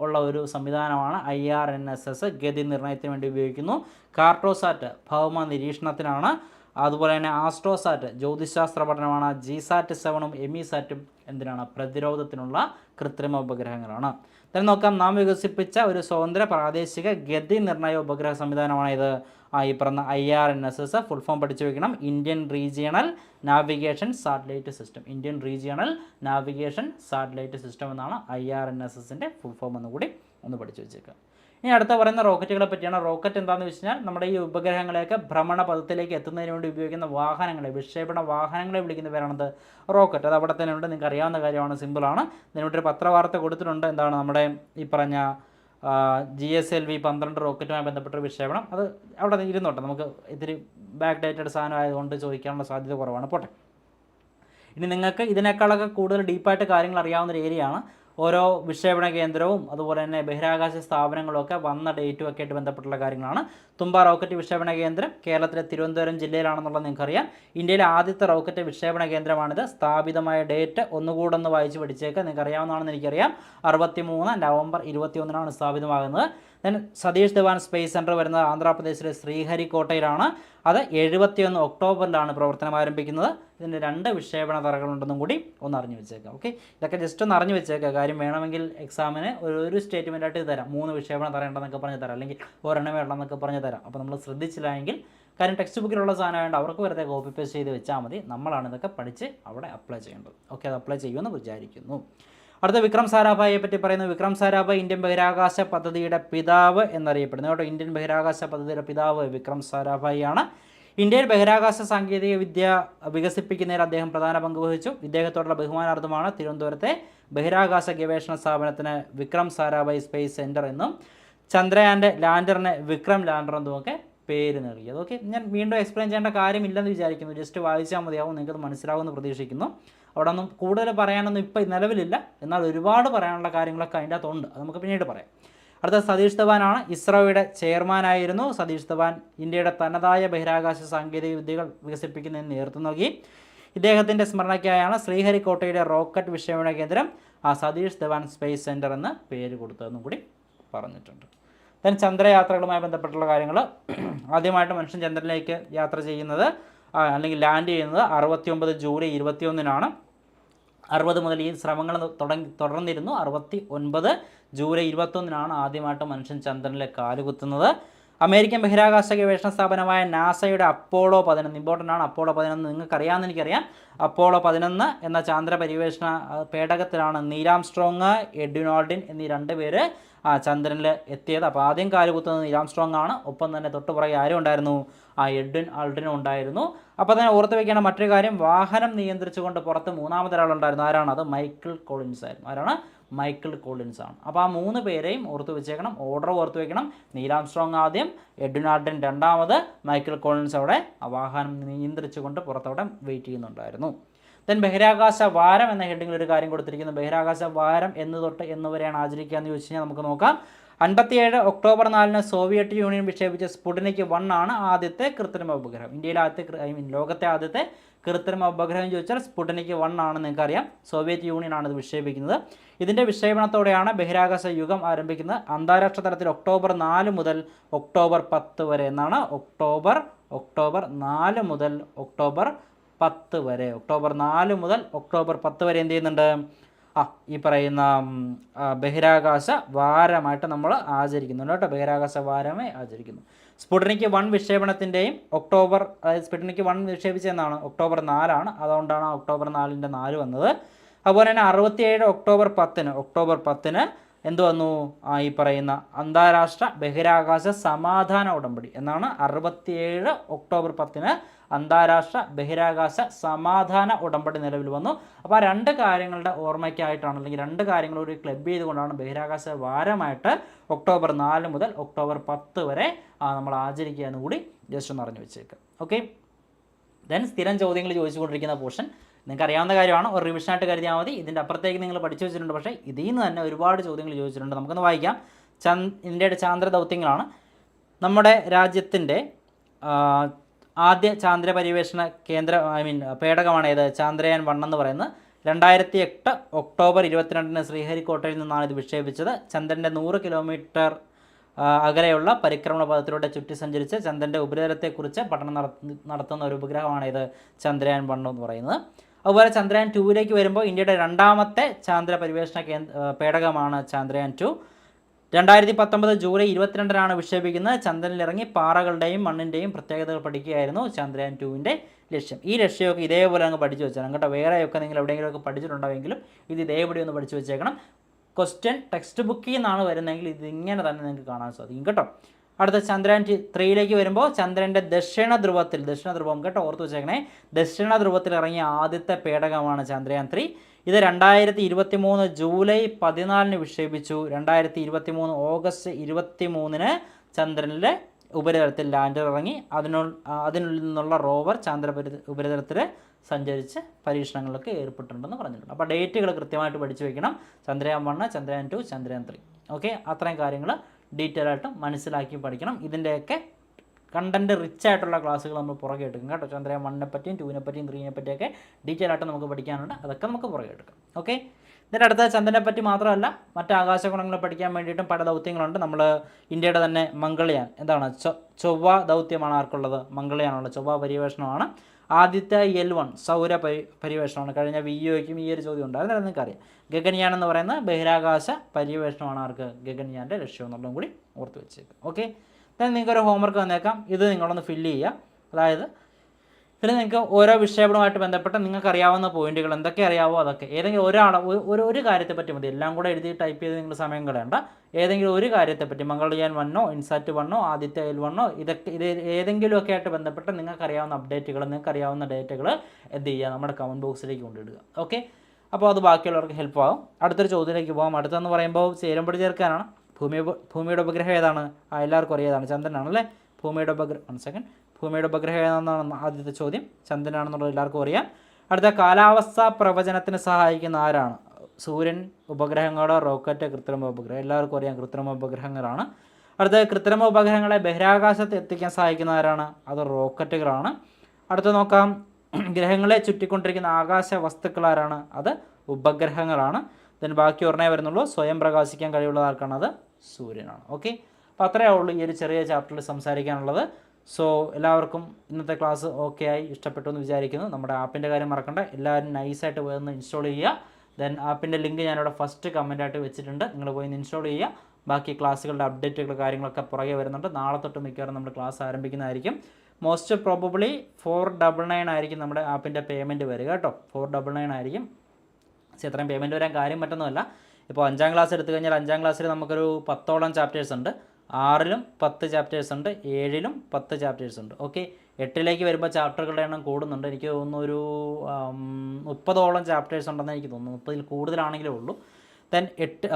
ഉള്ള ഒരു സംവിധാനമാണ് I R N S S ഗതി നിർണയത്തിന് വേണ്ടി ഉപയോഗിക്കുന്നു. കാർട്ടോസാറ്റ് ഭൗമ നിരീക്ഷണത്തിനാണ്. അതുപോലെ തന്നെ ആസ്ട്രോസാറ്റ് ജ്യോതിശാസ്ത്ര പഠനമാണ്. ജി സാറ്റ് സെവനും എമിസാറ്റും എന്തിനാണ്? പ്രതിരോധത്തിനുള്ള കൃത്രിമ ഉപഗ്രഹങ്ങളാണ്. തന്നെ നോക്കാം. നാം വികസിപ്പിച്ച ഒരു സ്വതന്ത്ര പ്രാദേശിക ഗതി നിർണയ ഉപഗ്രഹ സംവിധാനമാണ് ഇത് ആ ഈ പറഞ്ഞ I R N S S full form പഠിച്ചു വയ്ക്കണം Indian regional navigation satellite system Indian regional navigation satellite system എന്നാണ് ഐ ആർ എൻ എസ് എസിന്റെ ഫുൾ ഫോം എന്ന് കൂടി ഒന്ന് പഠിച്ചു വെച്ചേക്കുക. ഇനി അടുത്ത പറയുന്ന റോക്കറ്റുകളെ പറ്റിയാണ്. റോക്കറ്റ് എന്താണെന്ന് വെച്ച് കഴിഞ്ഞാൽ നമ്മുടെ ഈ ഉപഗ്രഹങ്ങളെയൊക്കെ ഭ്രമണ പദത്തിലേക്ക് എത്തുന്നതിന് വേണ്ടി ഉപയോഗിക്കുന്ന വാഹനങ്ങളെ വിക്ഷേപണ വാഹനങ്ങളെ വിളിക്കുന്ന പേരാണത് റോക്കറ്റ്. അത് അവിടെ തന്നെ ഉണ്ട്. നിങ്ങൾക്ക് അറിയാവുന്ന കാര്യമാണ്. സിമ്പിളാണ് ഇതിനോട്ടൊരു പത്രവാർത്ത കൊടുത്തിട്ടുണ്ട്. എന്താണ് നമ്മുടെ ഈ പറഞ്ഞ ജി എസ് എൽ വി പന്ത്രണ്ട് റോക്കറ്റുമായി ബന്ധപ്പെട്ട വിക്ഷേപണം. അത് അവിടെ ഇരുന്നോട്ടെ. നമുക്ക് ഇത്തിരി ബാക്ക് ഡേറ്റഡ് സാധനം ആയതുകൊണ്ട് ചോദിക്കാനുള്ള സാധ്യത കുറവാണ്. പോട്ടെ. ഇനി നിങ്ങൾക്ക് ഇതിനേക്കാളൊക്കെ കൂടുതൽ ഡീപ്പായിട്ട് കാര്യങ്ങൾ അറിയാവുന്ന ഒരു ഏരിയയാണ് ഓരോ വിക്ഷേപണ കേന്ദ്രവും അതുപോലെ തന്നെ ബഹിരാകാശ സ്ഥാപനങ്ങളും ഒക്കെ വന്ന ഡേറ്റും ഒക്കെ ആയിട്ട് ബന്ധപ്പെട്ടുള്ള കാര്യങ്ങളാണ്. തുമ്പ റോക്കറ്റ് വിക്ഷേപണ കേന്ദ്രം കേരളത്തിലെ തിരുവനന്തപുരം ജില്ലയിലാണെന്നുള്ളത് നിങ്ങൾക്കറിയാം. ഇന്ത്യയിലെ ആദ്യത്തെ റോക്കറ്റ് വിക്ഷേപണ കേന്ദ്രമാണിത്. സ്ഥാപിതമായ ഡേറ്റ് ഒന്നുകൂടെ ഒന്ന് വായിച്ച് പഠിച്ചേക്ക് നിങ്ങൾക്ക് അറിയാവുന്നതാണെന്ന് എനിക്കറിയാം. അറുപത്തി മൂന്ന് നവംബർ ഇരുപത്തി ഒന്നിനാണ് സ്ഥാപിതമാകുന്നത്. Then Satish Dhawan space centre വരുന്നത് ആന്ധ്രാപ്രദേശിലെ ശ്രീഹരിക്കോട്ടയിലാണ്. അത് എഴുപത്തിയൊന്ന് ഒക്ടോബറിലാണ് പ്രവർത്തനം ആരംഭിക്കുന്നത്. ഇതിന്റെ രണ്ട് വിക്ഷേപണ തറകളുണ്ടെന്നും കൂടി ഒന്ന് അറിഞ്ഞു വെച്ചേക്കാം. ഓക്കെ ഇതൊക്കെ ജസ്റ്റ് ഒന്ന് അറിഞ്ഞു വെച്ചേക്കാം. കാര്യം വേണമെങ്കിൽ എക്സാമിന് ഒരു ഒരു സ്റ്റേറ്റ്മെന്റ് ആയിട്ട് തരാം. മൂന്ന് വിക്ഷേപണ തറ ഉണ്ടെന്നൊക്കെ പറഞ്ഞ് തരാം. അല്ലെങ്കിൽ ഒരെണ്ണം വേണമെന്നൊക്കെ പറഞ്ഞു തരാം. അപ്പോൾ നമ്മൾ ശ്രദ്ധിച്ചില്ലായെങ്കിൽ കാര്യം ടെക്സ്റ്റ് ബുക്കിലുള്ള സാധനമായതുകൊണ്ട് അവർക്ക് വെറുതെ കോപ്പി പേസ്റ്റ് ചെയ്ത് വെച്ചാൽ മതി. നമ്മളാണ് ഇതൊക്കെ പഠിച്ച് അവിടെ അപ്ലൈ ചെയ്യേണ്ടത്. ഓക്കെ അത് അപ്ലൈ ചെയ്യുമെന്ന് വിചാരിക്കുന്നു. അടുത്ത വിക്രം സാരാഭായിയെ പറ്റി പറയുന്നത് വിക്രം സാരാഭായ് ഇന്ത്യൻ ബഹിരാകാശ പദ്ധതിയുടെ പിതാവ് എന്നറിയപ്പെടുന്നു. കേട്ടോ ഇന്ത്യൻ ബഹിരാകാശ പദ്ധതിയുടെ പിതാവ് വിക്രം സാരാഭായി ആണ് ഇന്ത്യയിൽ ബഹിരാകാശ സാങ്കേതിക വിദ്യ വികസിപ്പിക്കുന്നതിൽ അദ്ദേഹം പ്രധാന പങ്ക് വഹിച്ചു. ഇദ്ദേഹത്തോടുള്ള ബഹുമാനാർത്ഥമാണ് തിരുവനന്തപുരത്തെ ബഹിരാകാശ ഗവേഷണ സ്ഥാപനത്തിന് വിക്രം സാരാഭായി സ്പേസ് സെന്റർ എന്നും ചന്ദ്രയാന്റെ ലാൻഡറിന് വിക്രം ലാൻഡർ എന്നും ഒക്കെ പേര് നൽകിയത്. ഓക്കെ ഞാൻ വീണ്ടും എക്സ്പ്ലെയിൻ ചെയ്യേണ്ട കാര്യമില്ലെന്ന് വിചാരിക്കുന്നു. ജസ്റ്റ് വായിച്ചാൽ മതിയാവും. നിങ്ങൾക്കത് മനസ്സിലാവുമെന്ന് പ്രതീക്ഷിക്കുന്നു. അവിടെ ഒന്നും കൂടുതൽ പറയാനൊന്നും ഇപ്പോൾ നിലവിലില്ല. എന്നാൽ ഒരുപാട് പറയാനുള്ള കാര്യങ്ങളൊക്കെ അതിന്റെ അകത്തുണ്ട്. അത് നമുക്ക് പിന്നീട് പറയാം. അടുത്ത സതീഷ് ധവാനാണ് ഇസ്രോയുടെ ചെയർമാനായിരുന്നു. സതീഷ് ധവാൻ ഇന്ത്യയുടെ തനതായ ബഹിരാകാശ സാങ്കേതിക വിദ്യകൾ വികസിപ്പിക്കുന്നതിന് നേതൃത്വം നൽകി. ഇദ്ദേഹത്തിന്റെ സ്മരണയ്ക്കായാണ് ശ്രീഹരിക്കോട്ടയുടെ റോക്കറ്റ് വിക്ഷേപണ കേന്ദ്രം ആ സതീഷ് ധവാൻ സ്പേസ് സെന്റർ എന്ന് പേര് കൊടുത്തതെന്നും കൂടി പറഞ്ഞിട്ടുണ്ട്. ദെൻ ചന്ദ്രയാത്രകളുമായി ബന്ധപ്പെട്ടുള്ള കാര്യങ്ങൾ. ആദ്യമായിട്ട് മനുഷ്യൻ ചന്ദ്രനിലേക്ക് യാത്ര ചെയ്യുന്നത് അല്ലെങ്കിൽ ലാൻഡ് ചെയ്യുന്നത് അറുപത്തിയൊമ്പത് ജൂലൈ ഇരുപത്തിയൊന്നിനാണ്. അറുപത് മുതൽ ഈ ശ്രമങ്ങൾ തുടങ്ങി തുടർന്നിരുന്നു. അറുപത്തി ഒൻപത് ജൂലൈ ഇരുപത്തൊന്നിനാണ് ആദ്യമായിട്ട് മനുഷ്യൻ ചന്ദ്രനിലെ കാലുകുത്തുന്നത് അമേരിക്കൻ ബഹിരാകാശ ഗവേഷണ സ്ഥാപനമായ നാസയുടെ അപ്പോളോ പതിനൊന്ന് ഇമ്പോർട്ടന്റ് ആണ്. അപ്പോളോ പതിനൊന്ന് നിങ്ങൾക്കറിയാമെന്ന് എനിക്കറിയാം. അപ്പോളോ പതിനൊന്ന് എന്ന ചാന്ദ്ര പര്യവേഷണ പേടകത്തിലാണ് നീലാം സ്ട്രോങ് എഡ്വിനോൾഡിൻ എന്നീ രണ്ട് പേര് ചന്ദ്രനിൽ എത്തിയത്. അപ്പോൾ ആദ്യം കാലുകുത്തുന്നത് നീലാം സ്ട്രോങ് ആണ്. ഒപ്പം തന്നെ തൊട്ടുപുറകെ ആരും ഉണ്ടായിരുന്നു ആ എഡ്വിൻ ആൾഡിനും ഉണ്ടായിരുന്നു. അപ്പോൾ തന്നെ ഓർത്ത് വയ്ക്കേണ്ട മറ്റൊരു കാര്യം വാഹനം നിയന്ത്രിച്ചുകൊണ്ട് പുറത്ത് മൂന്നാമതൊരാളുണ്ടായിരുന്നു. ആരാണ്? അത് മൈക്കിൾ കോളിൻസ് ആയിരുന്നു. ആരാണ്? മൈക്കിൾ കോളിൻസ് ആണ്. അപ്പോൾ ആ മൂന്ന് പേരെയും ഓർത്ത് വെച്ചേക്കണം. ഓർഡർ ഓർത്ത് വെക്കണം. നീലാം സ്ട്രോങ് ആദ്യം എഡ്വിൻ ആർഡൻ രണ്ടാമത് മൈക്കിൾ കോളിൻസ് അവിടെ ആ വാഹനം നിയന്ത്രിച്ചുകൊണ്ട് പുറത്തവിടെ വെയിറ്റ് ചെയ്യുന്നുണ്ടായിരുന്നു. ദെൻ ബഹിരാകാശ വാരം എന്ന ഹെഡിങ്ങിൽ ഒരു കാര്യം കൊടുത്തിരിക്കുന്നു. ബഹിരാകാശ വാരം എന്ന് തൊട്ട് എന്ന് വരെയാണ് ആചരിക്കുക എന്ന് ചോദിച്ചു കഴിഞ്ഞാൽ നമുക്ക് നോക്കാം. അൻപത്തിയേഴ് ഒക്ടോബർ നാലിന് സോവിയറ്റ് യൂണിയൻ വിക്ഷേപിച്ച സ്പുട്നിക് വൺ ആണ് ആദ്യത്തെ കൃത്രിമ ഉപഗ്രഹം. ഇന്ത്യയിലെ ആദ്യത്തെ ഐ മീൻ ലോകത്തെ ആദ്യത്തെ കൃത്രിമ ഉപഗ്രഹം ചോദിച്ചാൽ സ്പുട്നിക് വൺ ആണെന്ന് നിങ്ങൾക്കറിയാം. സോവിയറ്റ് യൂണിയൻ ആണ് ഇത് വിക്ഷേപിക്കുന്നത്. ഇതിന്റെ വിക്ഷേപണത്തോടെയാണ് ബഹിരാകാശ യുഗം ആരംഭിക്കുന്നത്. അന്താരാഷ്ട്ര തലത്തിൽ ഒക്ടോബർ നാല് മുതൽ ഒക്ടോബർ പത്ത് വരെ എന്നാണ് ഒക്ടോബർ ഒക്ടോബർ നാല് മുതൽ ഒക്ടോബർ പത്ത് വരെ. ഒക്ടോബർ നാല് മുതൽ ഒക്ടോബർ പത്ത് വരെ എന്ത് ചെയ്യുന്നുണ്ട്? ആ ഈ പറയുന്ന ബഹിരാകാശ വാരമായിട്ട് നമ്മൾ ആചരിക്കുന്നുണ്ട് കേട്ടോ. ബഹിരാകാശ വാരമേ ആചരിക്കുന്നു. സ്പുട്നിക് വൺ വിക്ഷേപണത്തിന്റെയും ഒക്ടോബർ അതായത് സ്പുട്നിക് വൺ വിക്ഷേപിച്ചതെന്നാണ്. ഒക്ടോബർ നാലാണ്. അതുകൊണ്ടാണ് ഒക്ടോബർ നാലിന്റെ നാല് വന്നത്. അതുപോലെ തന്നെ അറുപത്തിയേഴ് ഒക്ടോബർ പത്തിന് ഒക്ടോബർ പത്തിന് എന്ത് വന്നു? ആ ഈ പറയുന്ന അന്താരാഷ്ട്ര ബഹിരാകാശ സമാധാന ഉടമ്പടി എന്നാണ് അറുപത്തിയേഴ് ഒക്ടോബർ പത്തിന് അന്താരാഷ്ട്ര ബഹിരാകാശ സമാധാന ഉടമ്പടി നിലവിൽ വന്നു. അപ്പോൾ ആ രണ്ട് കാര്യങ്ങളുടെ ഓർമ്മയ്ക്കായിട്ടാണ് അല്ലെങ്കിൽ രണ്ട് കാര്യങ്ങൾ ഒരു ക്ലബ് ചെയ്തുകൊണ്ടാണ് ബഹിരാകാശ വാരമായിട്ട് ഒക്ടോബർ നാല് മുതൽ ഒക്ടോബർ പത്ത് വരെ നമ്മൾ ആചരിക്കുക എന്ന് കൂടി ജസ്റ്റ് ഒന്ന് അറിഞ്ഞു വെച്ചേക്കാം. ഓക്കെ? ദെൻ സ്ഥിരം ചോദ്യങ്ങൾ ചോദിച്ചുകൊണ്ടിരിക്കുന്ന പോർഷൻ നിങ്ങൾക്ക് അറിയാവുന്ന കാര്യമാണ്. ഒരു റിവിഷനായിട്ട് കരുതിയാൽ മതി. ഇതിന്റെ അപ്പുറത്തേക്ക് നിങ്ങൾ പഠിച്ചു വെച്ചിട്ടുണ്ട്. പക്ഷേ ഇതിൽ നിന്ന് തന്നെ ഒരുപാട് ചോദ്യങ്ങൾ ചോദിച്ചിട്ടുണ്ട്. നമുക്കൊന്ന് വായിക്കാം. ചന്ദ് ഇന്ത്യയുടെ ചാന്ദ്ര ദൗത്യങ്ങളാണ്. നമ്മുടെ രാജ്യത്തിന്റെ ആദ്യ ചാന്ദ്ര പര്യവേഷണ കേന്ദ്ര ഐ മീൻ പേടകമാണ് ഏത്? ചാന്ദ്രയാൻ വൺ എന്ന് പറയുന്നത്. രണ്ടായിരത്തി എട്ട് ഒക്ടോബർ ഇരുപത്തിരണ്ടിന് ശ്രീഹരിക്കോട്ടയിൽ നിന്നാണ് ഇത് വിക്ഷേപിച്ചത്. ചന്ദ്രന്റെ നൂറ് കിലോമീറ്റർ അകലെയുള്ള പരിക്രമണ പദത്തിലൂടെ ചുറ്റി സഞ്ചരിച്ച് ചന്ദ്രന്റെ ഉപരിതലത്തെക്കുറിച്ച് പഠനം നടത്തുന്ന ഒരു ഉപഗ്രഹമാണ് ഇത് ചന്ദ്രയാൻ വൺ എന്ന് പറയുന്നത്. അതുപോലെ ചന്ദ്രയാൻ ടൂവിലേക്ക് വരുമ്പോൾ ഇന്ത്യയുടെ രണ്ടാമത്തെ ചാന്ദ്ര പരിവേഷണ കേന്ദ്ര പേടകമാണ് ചന്ദ്രയാൻ ടു രണ്ടായിരത്തി പത്തൊമ്പത് ജൂലൈ ഇരുപത്തിരണ്ടിനാണ് വിക്ഷേപിക്കുന്നത്. ചന്ദ്രനിലിറങ്ങി പാറകളുടെയും മണ്ണിന്റെയും പ്രത്യേകതകൾ പഠിക്കുകയായിരുന്നു ചന്ദ്രയാൻ ടുവിന്റെ ലക്ഷ്യം. ഈ ലക്ഷ്യമൊക്കെ ഇതേപോലെ അങ്ങ് പഠിച്ചു വെച്ചേക്കണം കേട്ടോ. വേറെയൊക്കെ നിങ്ങൾ എവിടെയെങ്കിലുമൊക്കെ പഠിച്ചിട്ടുണ്ടാവെങ്കിലും ഇത് ഇതേപടി ഒന്ന് പഠിച്ചു വെച്ചേക്കണം. ക്വസ്റ്റ്യൻ ടെക്സ്റ്റ് ബുക്കിൽ നിന്നാണ് വരുന്നതെങ്കിൽ ഇതിങ്ങനെ തന്നെ നിങ്ങൾക്ക് കാണാൻ സാധിക്കും കേട്ടോ. അടുത്ത ചന്ദ്രൻ ത്രീയിലേക്ക് വരുമ്പോൾ ചന്ദ്രന്റെ ദക്ഷിണ ധ്രുവത്തിൽ ദക്ഷിണ ധ്രുവം കേട്ടോ ഓർത്ത് വെച്ചേക്കണേ. ദക്ഷിണ ധ്രുവത്തിൽ ഇറങ്ങിയ ആദ്യത്തെ പേടകമാണ് ചന്ദ്രയാൻ ത്രീ. ഇത് രണ്ടായിരത്തി ഇരുപത്തി മൂന്ന് ജൂലൈ പതിനാലിന് വിക്ഷേപിച്ചു. രണ്ടായിരത്തി ഇരുപത്തി മൂന്ന് ഓഗസ്റ്റ് ഇരുപത്തി മൂന്നിന് ചന്ദ്രനിലെ ഉപരിതലത്തിൽ ലാൻഡർ ഇറങ്ങി. അതിനുള്ള അതിനുള്ളിൽ നിന്നുള്ള റോവർ ചന്ദ്ര ഉപരിതലത്തിൽ സഞ്ചരിച്ച് പരീക്ഷണങ്ങളിലൊക്കെ ഏർപ്പെട്ടിട്ടുണ്ടെന്ന് പറഞ്ഞിട്ടുണ്ട്. അപ്പോൾ ഡേറ്റുകൾ കൃത്യമായിട്ട് പഠിച്ചു വയ്ക്കണം Chandrayaan one Chandrayaan two Chandrayaan three. Okay? അത്രയും കാര്യങ്ങൾ ഡീറ്റെയിൽ ആയിട്ട് മനസ്സിലാക്കി പഠിക്കണം. ഇതിന്റെയൊക്കെ കണ്ടന്റ് റിച്ച് ആയിട്ടുള്ള ക്ലാസ്സുകൾ നമ്മൾ പുറകെ എടുക്കും കേട്ടോ. ചന്ദ്രയാൻ വണ്ണിനെ പറ്റിയും ടൂവിനെ പറ്റിയും ത്രീനെ പറ്റിയൊക്കെ ഡീറ്റെയിൽ ആയിട്ട് നമുക്ക് പഠിക്കാനുണ്ട്. അതൊക്കെ നമുക്ക് പുറകെ എടുക്കാം. ഓക്കെ ഇതിന്റെ അടുത്ത ചന്ദ്രനെ പറ്റി മാത്രമല്ല മറ്റ് ആകാശഗുണങ്ങൾ പഠിക്കാൻ വേണ്ടിയിട്ടും പല ദൗത്യങ്ങളുണ്ട്. നമ്മൾ ഇന്ത്യയുടെ തന്നെ മംഗളയാൻ എന്താണ്? ചൊവ്വ ദൗത്യമാണ് ആർക്കുള്ളത്? മംഗളയാനുള്ള ചൊവ്വ പര്യവേഷണമാണ്. ആദ്യത്തെ എൽ വൺ സൗര പരി പര്യവേഷണമാണ് കഴിഞ്ഞ വി ഒയ്ക്കും ഈ ഒരു ചോദ്യം ഉണ്ടായിരുന്നു. അത് നിങ്ങൾക്കറിയാം ഗഗൻയാൻ എന്ന് പറയുന്ന ബഹിരാകാശ പര്യവേഷണമാണ് ആർക്ക്? ഗഗൻയാന്റെ ലക്ഷ്യം എന്നുള്ളതും കൂടി ഓർത്ത് വെച്ചേക്കുക ഓക്കെ then നിങ്ങൾക്കൊരു ഹോംവർക്ക് വന്നേക്കാം. ഇത് നിങ്ങളൊന്ന് ഫില്ല് ചെയ്യുക. അതായത് ഇതിൽ നിങ്ങൾക്ക് ഓരോ വിഷയങ്ങളുമായിട്ട് ബന്ധപ്പെട്ട് നിങ്ങൾക്ക് അറിയാവുന്ന പോയിന്റുകൾ എന്തൊക്കെ അറിയാവോ അതൊക്കെ. ഏതെങ്കിലും ഒരാൾ ഒരു ഒരു കാര്യത്തെ പറ്റി മതി. എല്ലാം കൂടെ എഴുതി ടൈപ്പ് ചെയ്ത് നിങ്ങൾ സമയം കളയണ്ട. ഏതെങ്കിലും ഒരു കാര്യത്തെ പറ്റി മംഗളയാൻ വണ്ണോ ഇൻസാറ്റ് വണ്ണോ ആദിത്യ എൽ വണ്ണോ ഇതൊക്കെ ഇത് ഏതെങ്കിലുമൊക്കെ ആയിട്ട് ബന്ധപ്പെട്ട് നിങ്ങൾക്ക് അറിയാവുന്ന അപ്ഡേറ്റുകൾ നിങ്ങൾക്ക് അറിയാവുന്ന ഡേറ്റകൾ എന്ത് ചെയ്യുക? നമ്മുടെ കമന്റ് ബോക്സിലേക്ക് കൊണ്ടിടുക ഓക്കെ? അപ്പോൾ അത് ബാക്കിയുള്ളവർക്ക് ഹെൽപ്പ് ആകും അടുത്തൊരു ചോദ്യത്തിലേക്ക് പോകാം അടുത്തെന്ന് പറയുമ്പോൾ ചേരുമ്പടി ചേർക്കാനാണ്. ഭൂമി ഭൂമിയുടെ ഉപഗ്രഹം ഏതാണ്? എല്ലാവർക്കും അറിയാതാണ് ചന്ദ്രനാണല്ലേ ഭൂമിയുടെ ഉപഗ്രഹം വൺ സെക്കൻഡ് ഭൂമിയുടെ ഉപഗ്രഹം ഏതാണെന്നാണ് ആദ്യത്തെ ചോദ്യം. ചന്ദ്രനാണെന്നുള്ളത് എല്ലാവർക്കും അറിയാം. അടുത്ത കാലാവസ്ഥ പ്രവചനത്തിന് സഹായിക്കുന്ന ആരാണ്? സൂര്യൻ ഉപഗ്രഹങ്ങളോ റോക്കറ്റ് കൃത്രിമ ഉപഗ്രഹം. എല്ലാവർക്കും അറിയാം കൃത്രിമ ഉപഗ്രഹങ്ങളാണ്. അടുത്ത കൃത്രിമ ഉപഗ്രഹങ്ങളെ ബഹിരാകാശത്ത് എത്തിക്കാൻ സഹായിക്കുന്ന ആരാണ്? അത് റോക്കറ്റുകളാണ്. അടുത്ത നോക്കാം. ഗ്രഹങ്ങളെ ചുറ്റിക്കൊണ്ടിരിക്കുന്ന ആകാശ വസ്തുക്കൾ ആരാണ്? അത് ഉപഗ്രഹങ്ങളാണ്. ഇതിന് ബാക്കി ഉറനേ വരുന്നുള്ളൂ. സ്വയം പ്രകാശിക്കാൻ കഴിവുള്ള ആർക്കാണ്? അത് സൂര്യനാണ്. ഓക്കെ. അപ്പോൾ അത്രയേ ഉള്ളൂ ഈ ഒരു ചെറിയ ചാപ്റ്ററിൽ സംസാരിക്കാനുള്ളത്. സോ എല്ലാവർക്കും ഇന്നത്തെ ക്ലാസ് ഓക്കെ ആയി ഇഷ്ടപ്പെട്ടു എന്ന് വിചാരിക്കുന്നു. നമ്മുടെ ആപ്പിന്റെ കാര്യം മറക്കണ്ട. എല്ലാവരും നൈസായിട്ട് പോയി ഒന്ന് ഇൻസ്റ്റാൾ ചെയ്യുക. ദെൻ ആപ്പിന്റെ ലിങ്ക് ഞാനിവിടെ ഫസ്റ്റ് കമന്റായിട്ട് വെച്ചിട്ടുണ്ട്. നിങ്ങൾ പോയി ഒന്ന് ഇൻസ്റ്റാൾ ചെയ്യുക. ബാക്കി ക്ലാസ്സുകളുടെ അപ്ഡേറ്റുകൾ കാര്യങ്ങളൊക്കെ പുറകെ വരുന്നുണ്ട്. നാളെ തൊട്ട് മിക്കവാറും നമ്മൾ class ആരംഭിക്കുന്നതായിരിക്കും. Most probably four double nine ആയിരിക്കും നമ്മുടെ ആപ്പിന്റെ പേയ്മെന്റ് വരിക കേട്ടോ. ഫോർ ഡബിൾ നയൻ ആയിരിക്കും. പക്ഷേ ഇത്രയും പേയ്മെന്റ് വരാൻ കാര്യം പറ്റുന്നതല്ല. ഇപ്പോൾ അഞ്ചാം ക്ലാസ് എടുത്തു കഴിഞ്ഞാൽ അഞ്ചാം ക്ലാസ്സിൽ നമുക്കൊരു പത്തോളം ചാപ്റ്റേഴ്സ് ഉണ്ട്. ആറിലും പത്ത് ചാപ്റ്റേഴ്സ് ഉണ്ട് ഏഴിലും പത്ത് ചാപ്റ്റേഴ്സ് ഉണ്ട്. ഓക്കെ എട്ടിലേക്ക് വരുമ്പോൾ ചാപ്റ്ററുകളുടെ എണ്ണം കൂടുന്നുണ്ട്. എനിക്ക് തോന്നുന്നു ഒരു മുപ്പതോളം ചാപ്റ്റേഴ്സ് ഉണ്ടെന്ന് എനിക്ക് തോന്നുന്നു. മുപ്പതിൽ കൂടുതലാണെങ്കിലേ ഉള്ളൂ. ദെൻ എട്ട്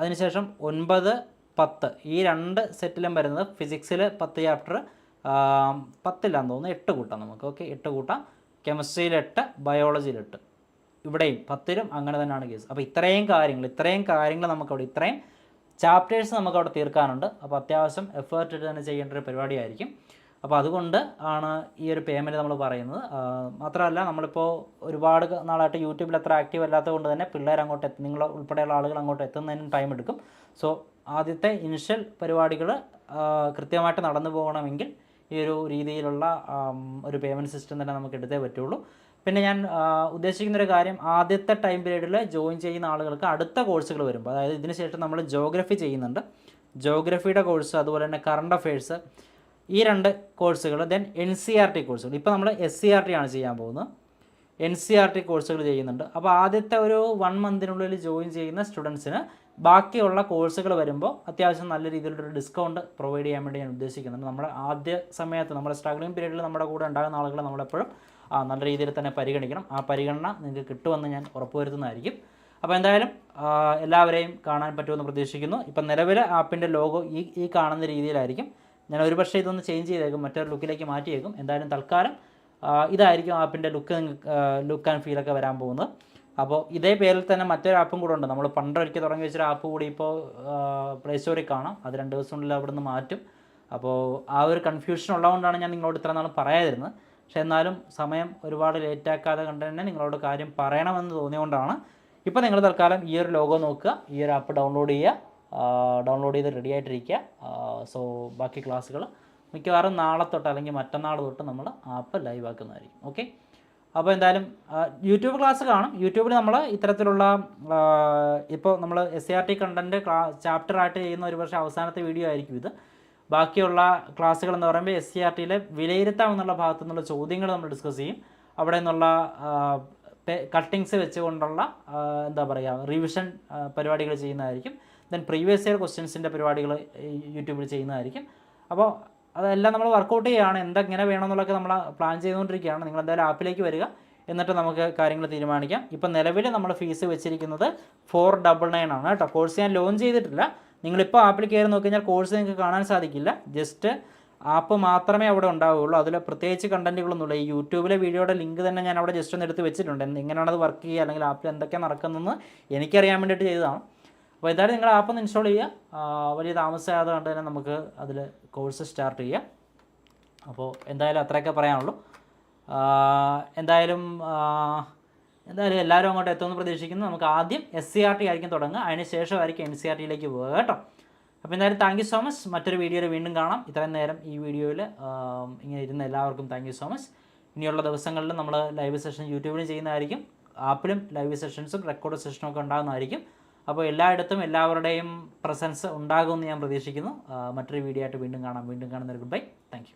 അതിനുശേഷം ഒൻപത് പത്ത്. ഈ രണ്ട് സെറ്റിലും വരുന്നത് ഫിസിക്സിൽ പത്ത് ചാപ്റ്റർ പത്തില്ലാന്ന് തോന്നുന്നു. എട്ട് കൂട്ടാം നമുക്ക്. ഓക്കെ എട്ട് കൂട്ടാം. കെമിസ്ട്രിയിൽ എട്ട് ബയോളജിയിൽ എട്ട്. ഇവിടെയും പത്തിലും അങ്ങനെ തന്നെയാണ് കേസ് അപ്പോൾ ഇത്രയും കാര്യങ്ങൾ ഇത്രയും കാര്യങ്ങൾ നമുക്കവിടെ ഇത്രയും ചാപ്റ്റേഴ്സ് നമുക്ക് അവിടെ തീർക്കാനുണ്ട്. അപ്പോൾ അത്യാവശ്യം എഫേർട്ട് ഇട്ട് തന്നെ ചെയ്യേണ്ട ഒരു പരിപാടിയായിരിക്കും. അപ്പോൾ അതുകൊണ്ട് ആണ് ഈ ഒരു പേയ്മെന്റ് നമ്മൾ പറയുന്നത്. മാത്രമല്ല നമ്മളിപ്പോൾ ഒരുപാട് നാളായിട്ട് യൂട്യൂബിൽ അത്ര ആക്റ്റീവ് അല്ലാത്തത് കൊണ്ട് തന്നെ പിള്ളേർ അങ്ങോട്ട് എത്തി നിങ്ങൾ ഉൾപ്പെടെയുള്ള ആളുകൾ അങ്ങോട്ട് എത്തുന്നതിനും ടൈം എടുക്കും. സോ ആദ്യത്തെ ഇനിഷ്യൽ പരിപാടികൾ കൃത്യമായിട്ട് നടന്നു പോകണമെങ്കിൽ ഈ ഒരു രീതിയിലുള്ള ഒരു പേയ്മെന്റ് സിസ്റ്റം തന്നെ നമുക്ക് എടുത്തേ പറ്റുള്ളൂ. പിന്നെ ഞാൻ ഉദ്ദേശിക്കുന്ന ഒരു കാര്യം ആദ്യത്തെ ടൈം പീരീഡിൽ ജോയിൻ ചെയ്യുന്ന ആളുകൾക്ക് അടുത്ത കോഴ്സുകൾ വരുമ്പോൾ അതായത് ഇതിന് ശേഷം നമ്മൾ ജോഗ്രഫി ചെയ്യുന്നുണ്ട്. ജോഗ്രഫിയുടെ കോഴ്സ് അതുപോലെ തന്നെ കറണ്ട് അഫയേഴ്സ് ഈ രണ്ട് കോഴ്സുകൾ then N C R T കോഴ്സുകൾ ഇപ്പോൾ നമ്മൾ എസ് സി ആർ ടി ആണ് ചെയ്യാൻ പോകുന്നത്. എൻ സി ആർ ടി കോഴ്സുകൾ ചെയ്യുന്നുണ്ട്. അപ്പോൾ ആദ്യത്തെ ഒരു വൺ മന്തിനുള്ളിൽ ജോയിൻ ചെയ്യുന്ന സ്റ്റുഡൻസിന് ബാക്കിയുള്ള കോഴ്സുകൾ വരുമ്പോൾ അത്യാവശ്യം നല്ല രീതിയിലൊരു ഡിസ്കൗണ്ട് പ്രൊവൈഡ് ചെയ്യാൻ വേണ്ടി ഞാൻ ഉദ്ദേശിക്കുന്നുണ്ട്. നമ്മുടെ ആദ്യ സമയത്ത് നമ്മുടെ സ്ട്രഗ്ലിംഗ് പീരീഡിൽ നമ്മുടെ കൂടെ ഉണ്ടാകുന്ന ആളുകളെ നമ്മളെപ്പോഴും നല്ല രീതിയിൽ തന്നെ പരിഗണിക്കണം. ആ പരിഗണന നിങ്ങൾക്ക് കിട്ടുമെന്ന് ഞാൻ ഉറപ്പുവരുത്തുന്നതായിരിക്കും. അപ്പോൾ എന്തായാലും എല്ലാവരെയും കാണാൻ പറ്റുമെന്ന് പ്രതീക്ഷിക്കുന്നു. ഇപ്പം നിലവിൽ ആപ്പിന്റെ ലോഗോ ഈ ഈ കാണുന്ന രീതിയിലായിരിക്കും. ഞാൻ ഒരുപക്ഷെ ഇതൊന്ന് ചേഞ്ച് ചെയ്തേക്കും മറ്റൊരു ലുക്കിലേക്ക് മാറ്റിയേക്കും. എന്തായാലും തൽക്കാലം ഇതായിരിക്കും ആപ്പിന്റെ ലുക്ക് ലുക്ക് ആൻഡ് ഫീലൊക്കെ വരാൻ പോകുന്നത്. അപ്പോൾ ഇതേ പേരിൽ തന്നെ മറ്റൊരു ആപ്പും കൂടെ ഉണ്ട്. നമ്മൾ പണ്ടൊരിക്കൽ തുടങ്ങി വെച്ചൊരു ആപ്പ് കൂടി ഇപ്പോൾ പ്ലേ സ്റ്റോറിൽ കാണാം. അത് രണ്ട് ദിവസത്തിനുള്ളിൽ അവിടെ നിന്ന് മാറ്റും. അപ്പോൾ ആ ഒരു കൺഫ്യൂഷൻ ഉള്ളതുകൊണ്ടാണ് ഞാൻ നിങ്ങളോട് ഇത്ര നാളും പറയാതിരുന്നത്. പക്ഷേ എന്നാലും സമയം ഒരുപാട് ലേറ്റാക്കാതെ കണ്ട് തന്നെ നിങ്ങളോട് കാര്യം പറയണമെന്ന് തോന്നിയതുകൊണ്ടാണ് ഇപ്പോൾ നിങ്ങൾ തൽക്കാലം ഈ ഒരു ലോഗോ നോക്കുക ഈ ഒരു ആപ്പ് ഡൗൺലോഡ് ചെയ്യുക ഡൗൺലോഡ് ചെയ്ത് റെഡി ആയിട്ടിരിക്കുക. സോ ബാക്കി ക്ലാസ്സുകൾ മിക്കവാറും നാളെ തൊട്ട് അല്ലെങ്കിൽ മറ്റന്നാൾ തൊട്ട് നമ്മൾ ആപ്പ് ലൈവ് ആക്കുന്നതായിരിക്കും. ഓക്കെ അപ്പോൾ എന്തായാലും യൂട്യൂബ് ക്ലാസ് കാണും. യൂട്യൂബിൽ നമ്മൾ ഇത്തരത്തിലുള്ള ഇപ്പോൾ നമ്മൾ S C R T content ക്ലാ ചാപ്റ്ററായിട്ട് ചെയ്യുന്ന ഒരു പക്ഷേ അവസാനത്തെ വീഡിയോ ആയിരിക്കും ഇത്. ബാക്കിയുള്ള ക്ലാസ്സുകൾ എന്ന് പറയുമ്പോൾ എസ് സി ആർ ടിയിലെ വിലയിരുത്താമെന്നുള്ള ഭാഗത്തു നിന്നുള്ള ചോദ്യങ്ങൾ നമ്മൾ ഡിസ്കസ് ചെയ്യും. അവിടെ നിന്നുള്ള കട്ടിങ്സ് വെച്ചുകൊണ്ടുള്ള എന്താ പറയുക റിവിഷൻ പരിപാടികൾ ചെയ്യുന്നതായിരിക്കും. ദെൻ പ്രീവിയസ് ഇയർ ക്വസ്റ്റ്യൻസിന്റെ പരിപാടികൾ യൂട്യൂബിൽ ചെയ്യുന്നതായിരിക്കും. അപ്പോൾ അതെല്ലാം നമ്മൾ വർക്കൗട്ട് ചെയ്യുകയാണ്. എന്തെങ്ങനെ വേണമെന്നുള്ളതൊക്കെ നമ്മൾ പ്ലാൻ ചെയ്തുകൊണ്ടിരിക്കുകയാണ്. നിങ്ങൾ എന്തായാലും ആപ്പിലേക്ക് വരിക. എന്നിട്ട് നമുക്ക് കാര്യങ്ങൾ തീരുമാനിക്കാം. ഇപ്പം നിലവിൽ നമ്മൾ ഫീസ് വെച്ചിരിക്കുന്നത് ഫോർ ഡബിൾ നയൻ ആണ് കേട്ടോ. കോഴ്സ് ഞാൻ ലോഞ്ച് ചെയ്തിട്ടില്ല. നിങ്ങളിപ്പോൾ ആപ്പിൽ കയറി നോക്കി കഴിഞ്ഞാൽ കോഴ്സ് നിങ്ങൾക്ക് കാണാൻ സാധിക്കില്ല. ജസ്റ്റ് ആപ്പ് മാത്രമേ അവിടെ ഉണ്ടാവുകയുള്ളൂ. അതിൽ പ്രത്യേകിച്ച് കണ്ടന്റുകളൊന്നുമില്ല ഈ യൂട്യൂബിലെ വീഡിയോയുടെ ലിങ്ക് തന്നെ ഞാൻ അവിടെ ജസ്റ്റ് ഒന്ന് എടുത്ത് വെച്ചിട്ടുണ്ട്. എങ്ങനെയാണത് വർക്ക് ചെയ്യുക അല്ലെങ്കിൽ ആപ്പിൽ എന്തൊക്കെയാണ് നടക്കുന്നതെന്ന് എനിക്കറിയാൻ വേണ്ടിയിട്ട് ചെയ്തതാണ്. അപ്പോൾ എന്തായാലും നിങ്ങൾ ആപ്പ് ഒന്ന് ഇൻസ്റ്റാൾ ചെയ്യുക. വലിയ താമസമായത് കൊണ്ട് തന്നെ നമുക്ക് അതിൽ കോഴ്സ് സ്റ്റാർട്ട് ചെയ്യാം. അപ്പോൾ എന്തായാലും അത്രയൊക്കെ പറയാനുള്ളൂ. എന്തായാലും എന്തായാലും എല്ലാവരും അങ്ങോട്ട് എത്തുമെന്ന് പ്രതീക്ഷിക്കുന്നു. നമുക്ക് ആദ്യം എസ് സി ആർ ടി ആയിരിക്കും തുടങ്ങുക. അതിന് ശേഷമായിരിക്കും എൻ സി ആർ ടിയിലേക്ക് പോവുക കേട്ടോ. അപ്പോൾ എന്തായാലും താങ്ക് യു സോ മച്ച് മറ്റൊരു വീഡിയോയിൽ വീണ്ടും കാണാം. ഇത്രയും നേരം ഈ വീഡിയോയിൽ ഇങ്ങനെ ഇരുന്ന എല്ലാവർക്കും താങ്ക് യു സോ മച്ച് ഇനിയുള്ള ദിവസങ്ങളിൽ നമ്മൾ ലൈവ് സെഷൻ യൂട്യൂബിലും ചെയ്യുന്നതായിരിക്കും. ആപ്പിലും ലൈവ് സെഷൻസും റെക്കോർഡ് സെഷനും ഒക്കെ ഉണ്ടാകുന്നതായിരിക്കും. അപ്പോൾ എല്ലായിടത്തും എല്ലാവരുടെയും പ്രസൻസ് ഉണ്ടാകുമെന്ന് ഞാൻ പ്രതീക്ഷിക്കുന്നു. മറ്റൊരു വീഡിയോ ആയിട്ട് വീണ്ടും കാണാം. വീണ്ടും കാണുന്നൊരു ഗുഡ് ബൈ താങ്ക്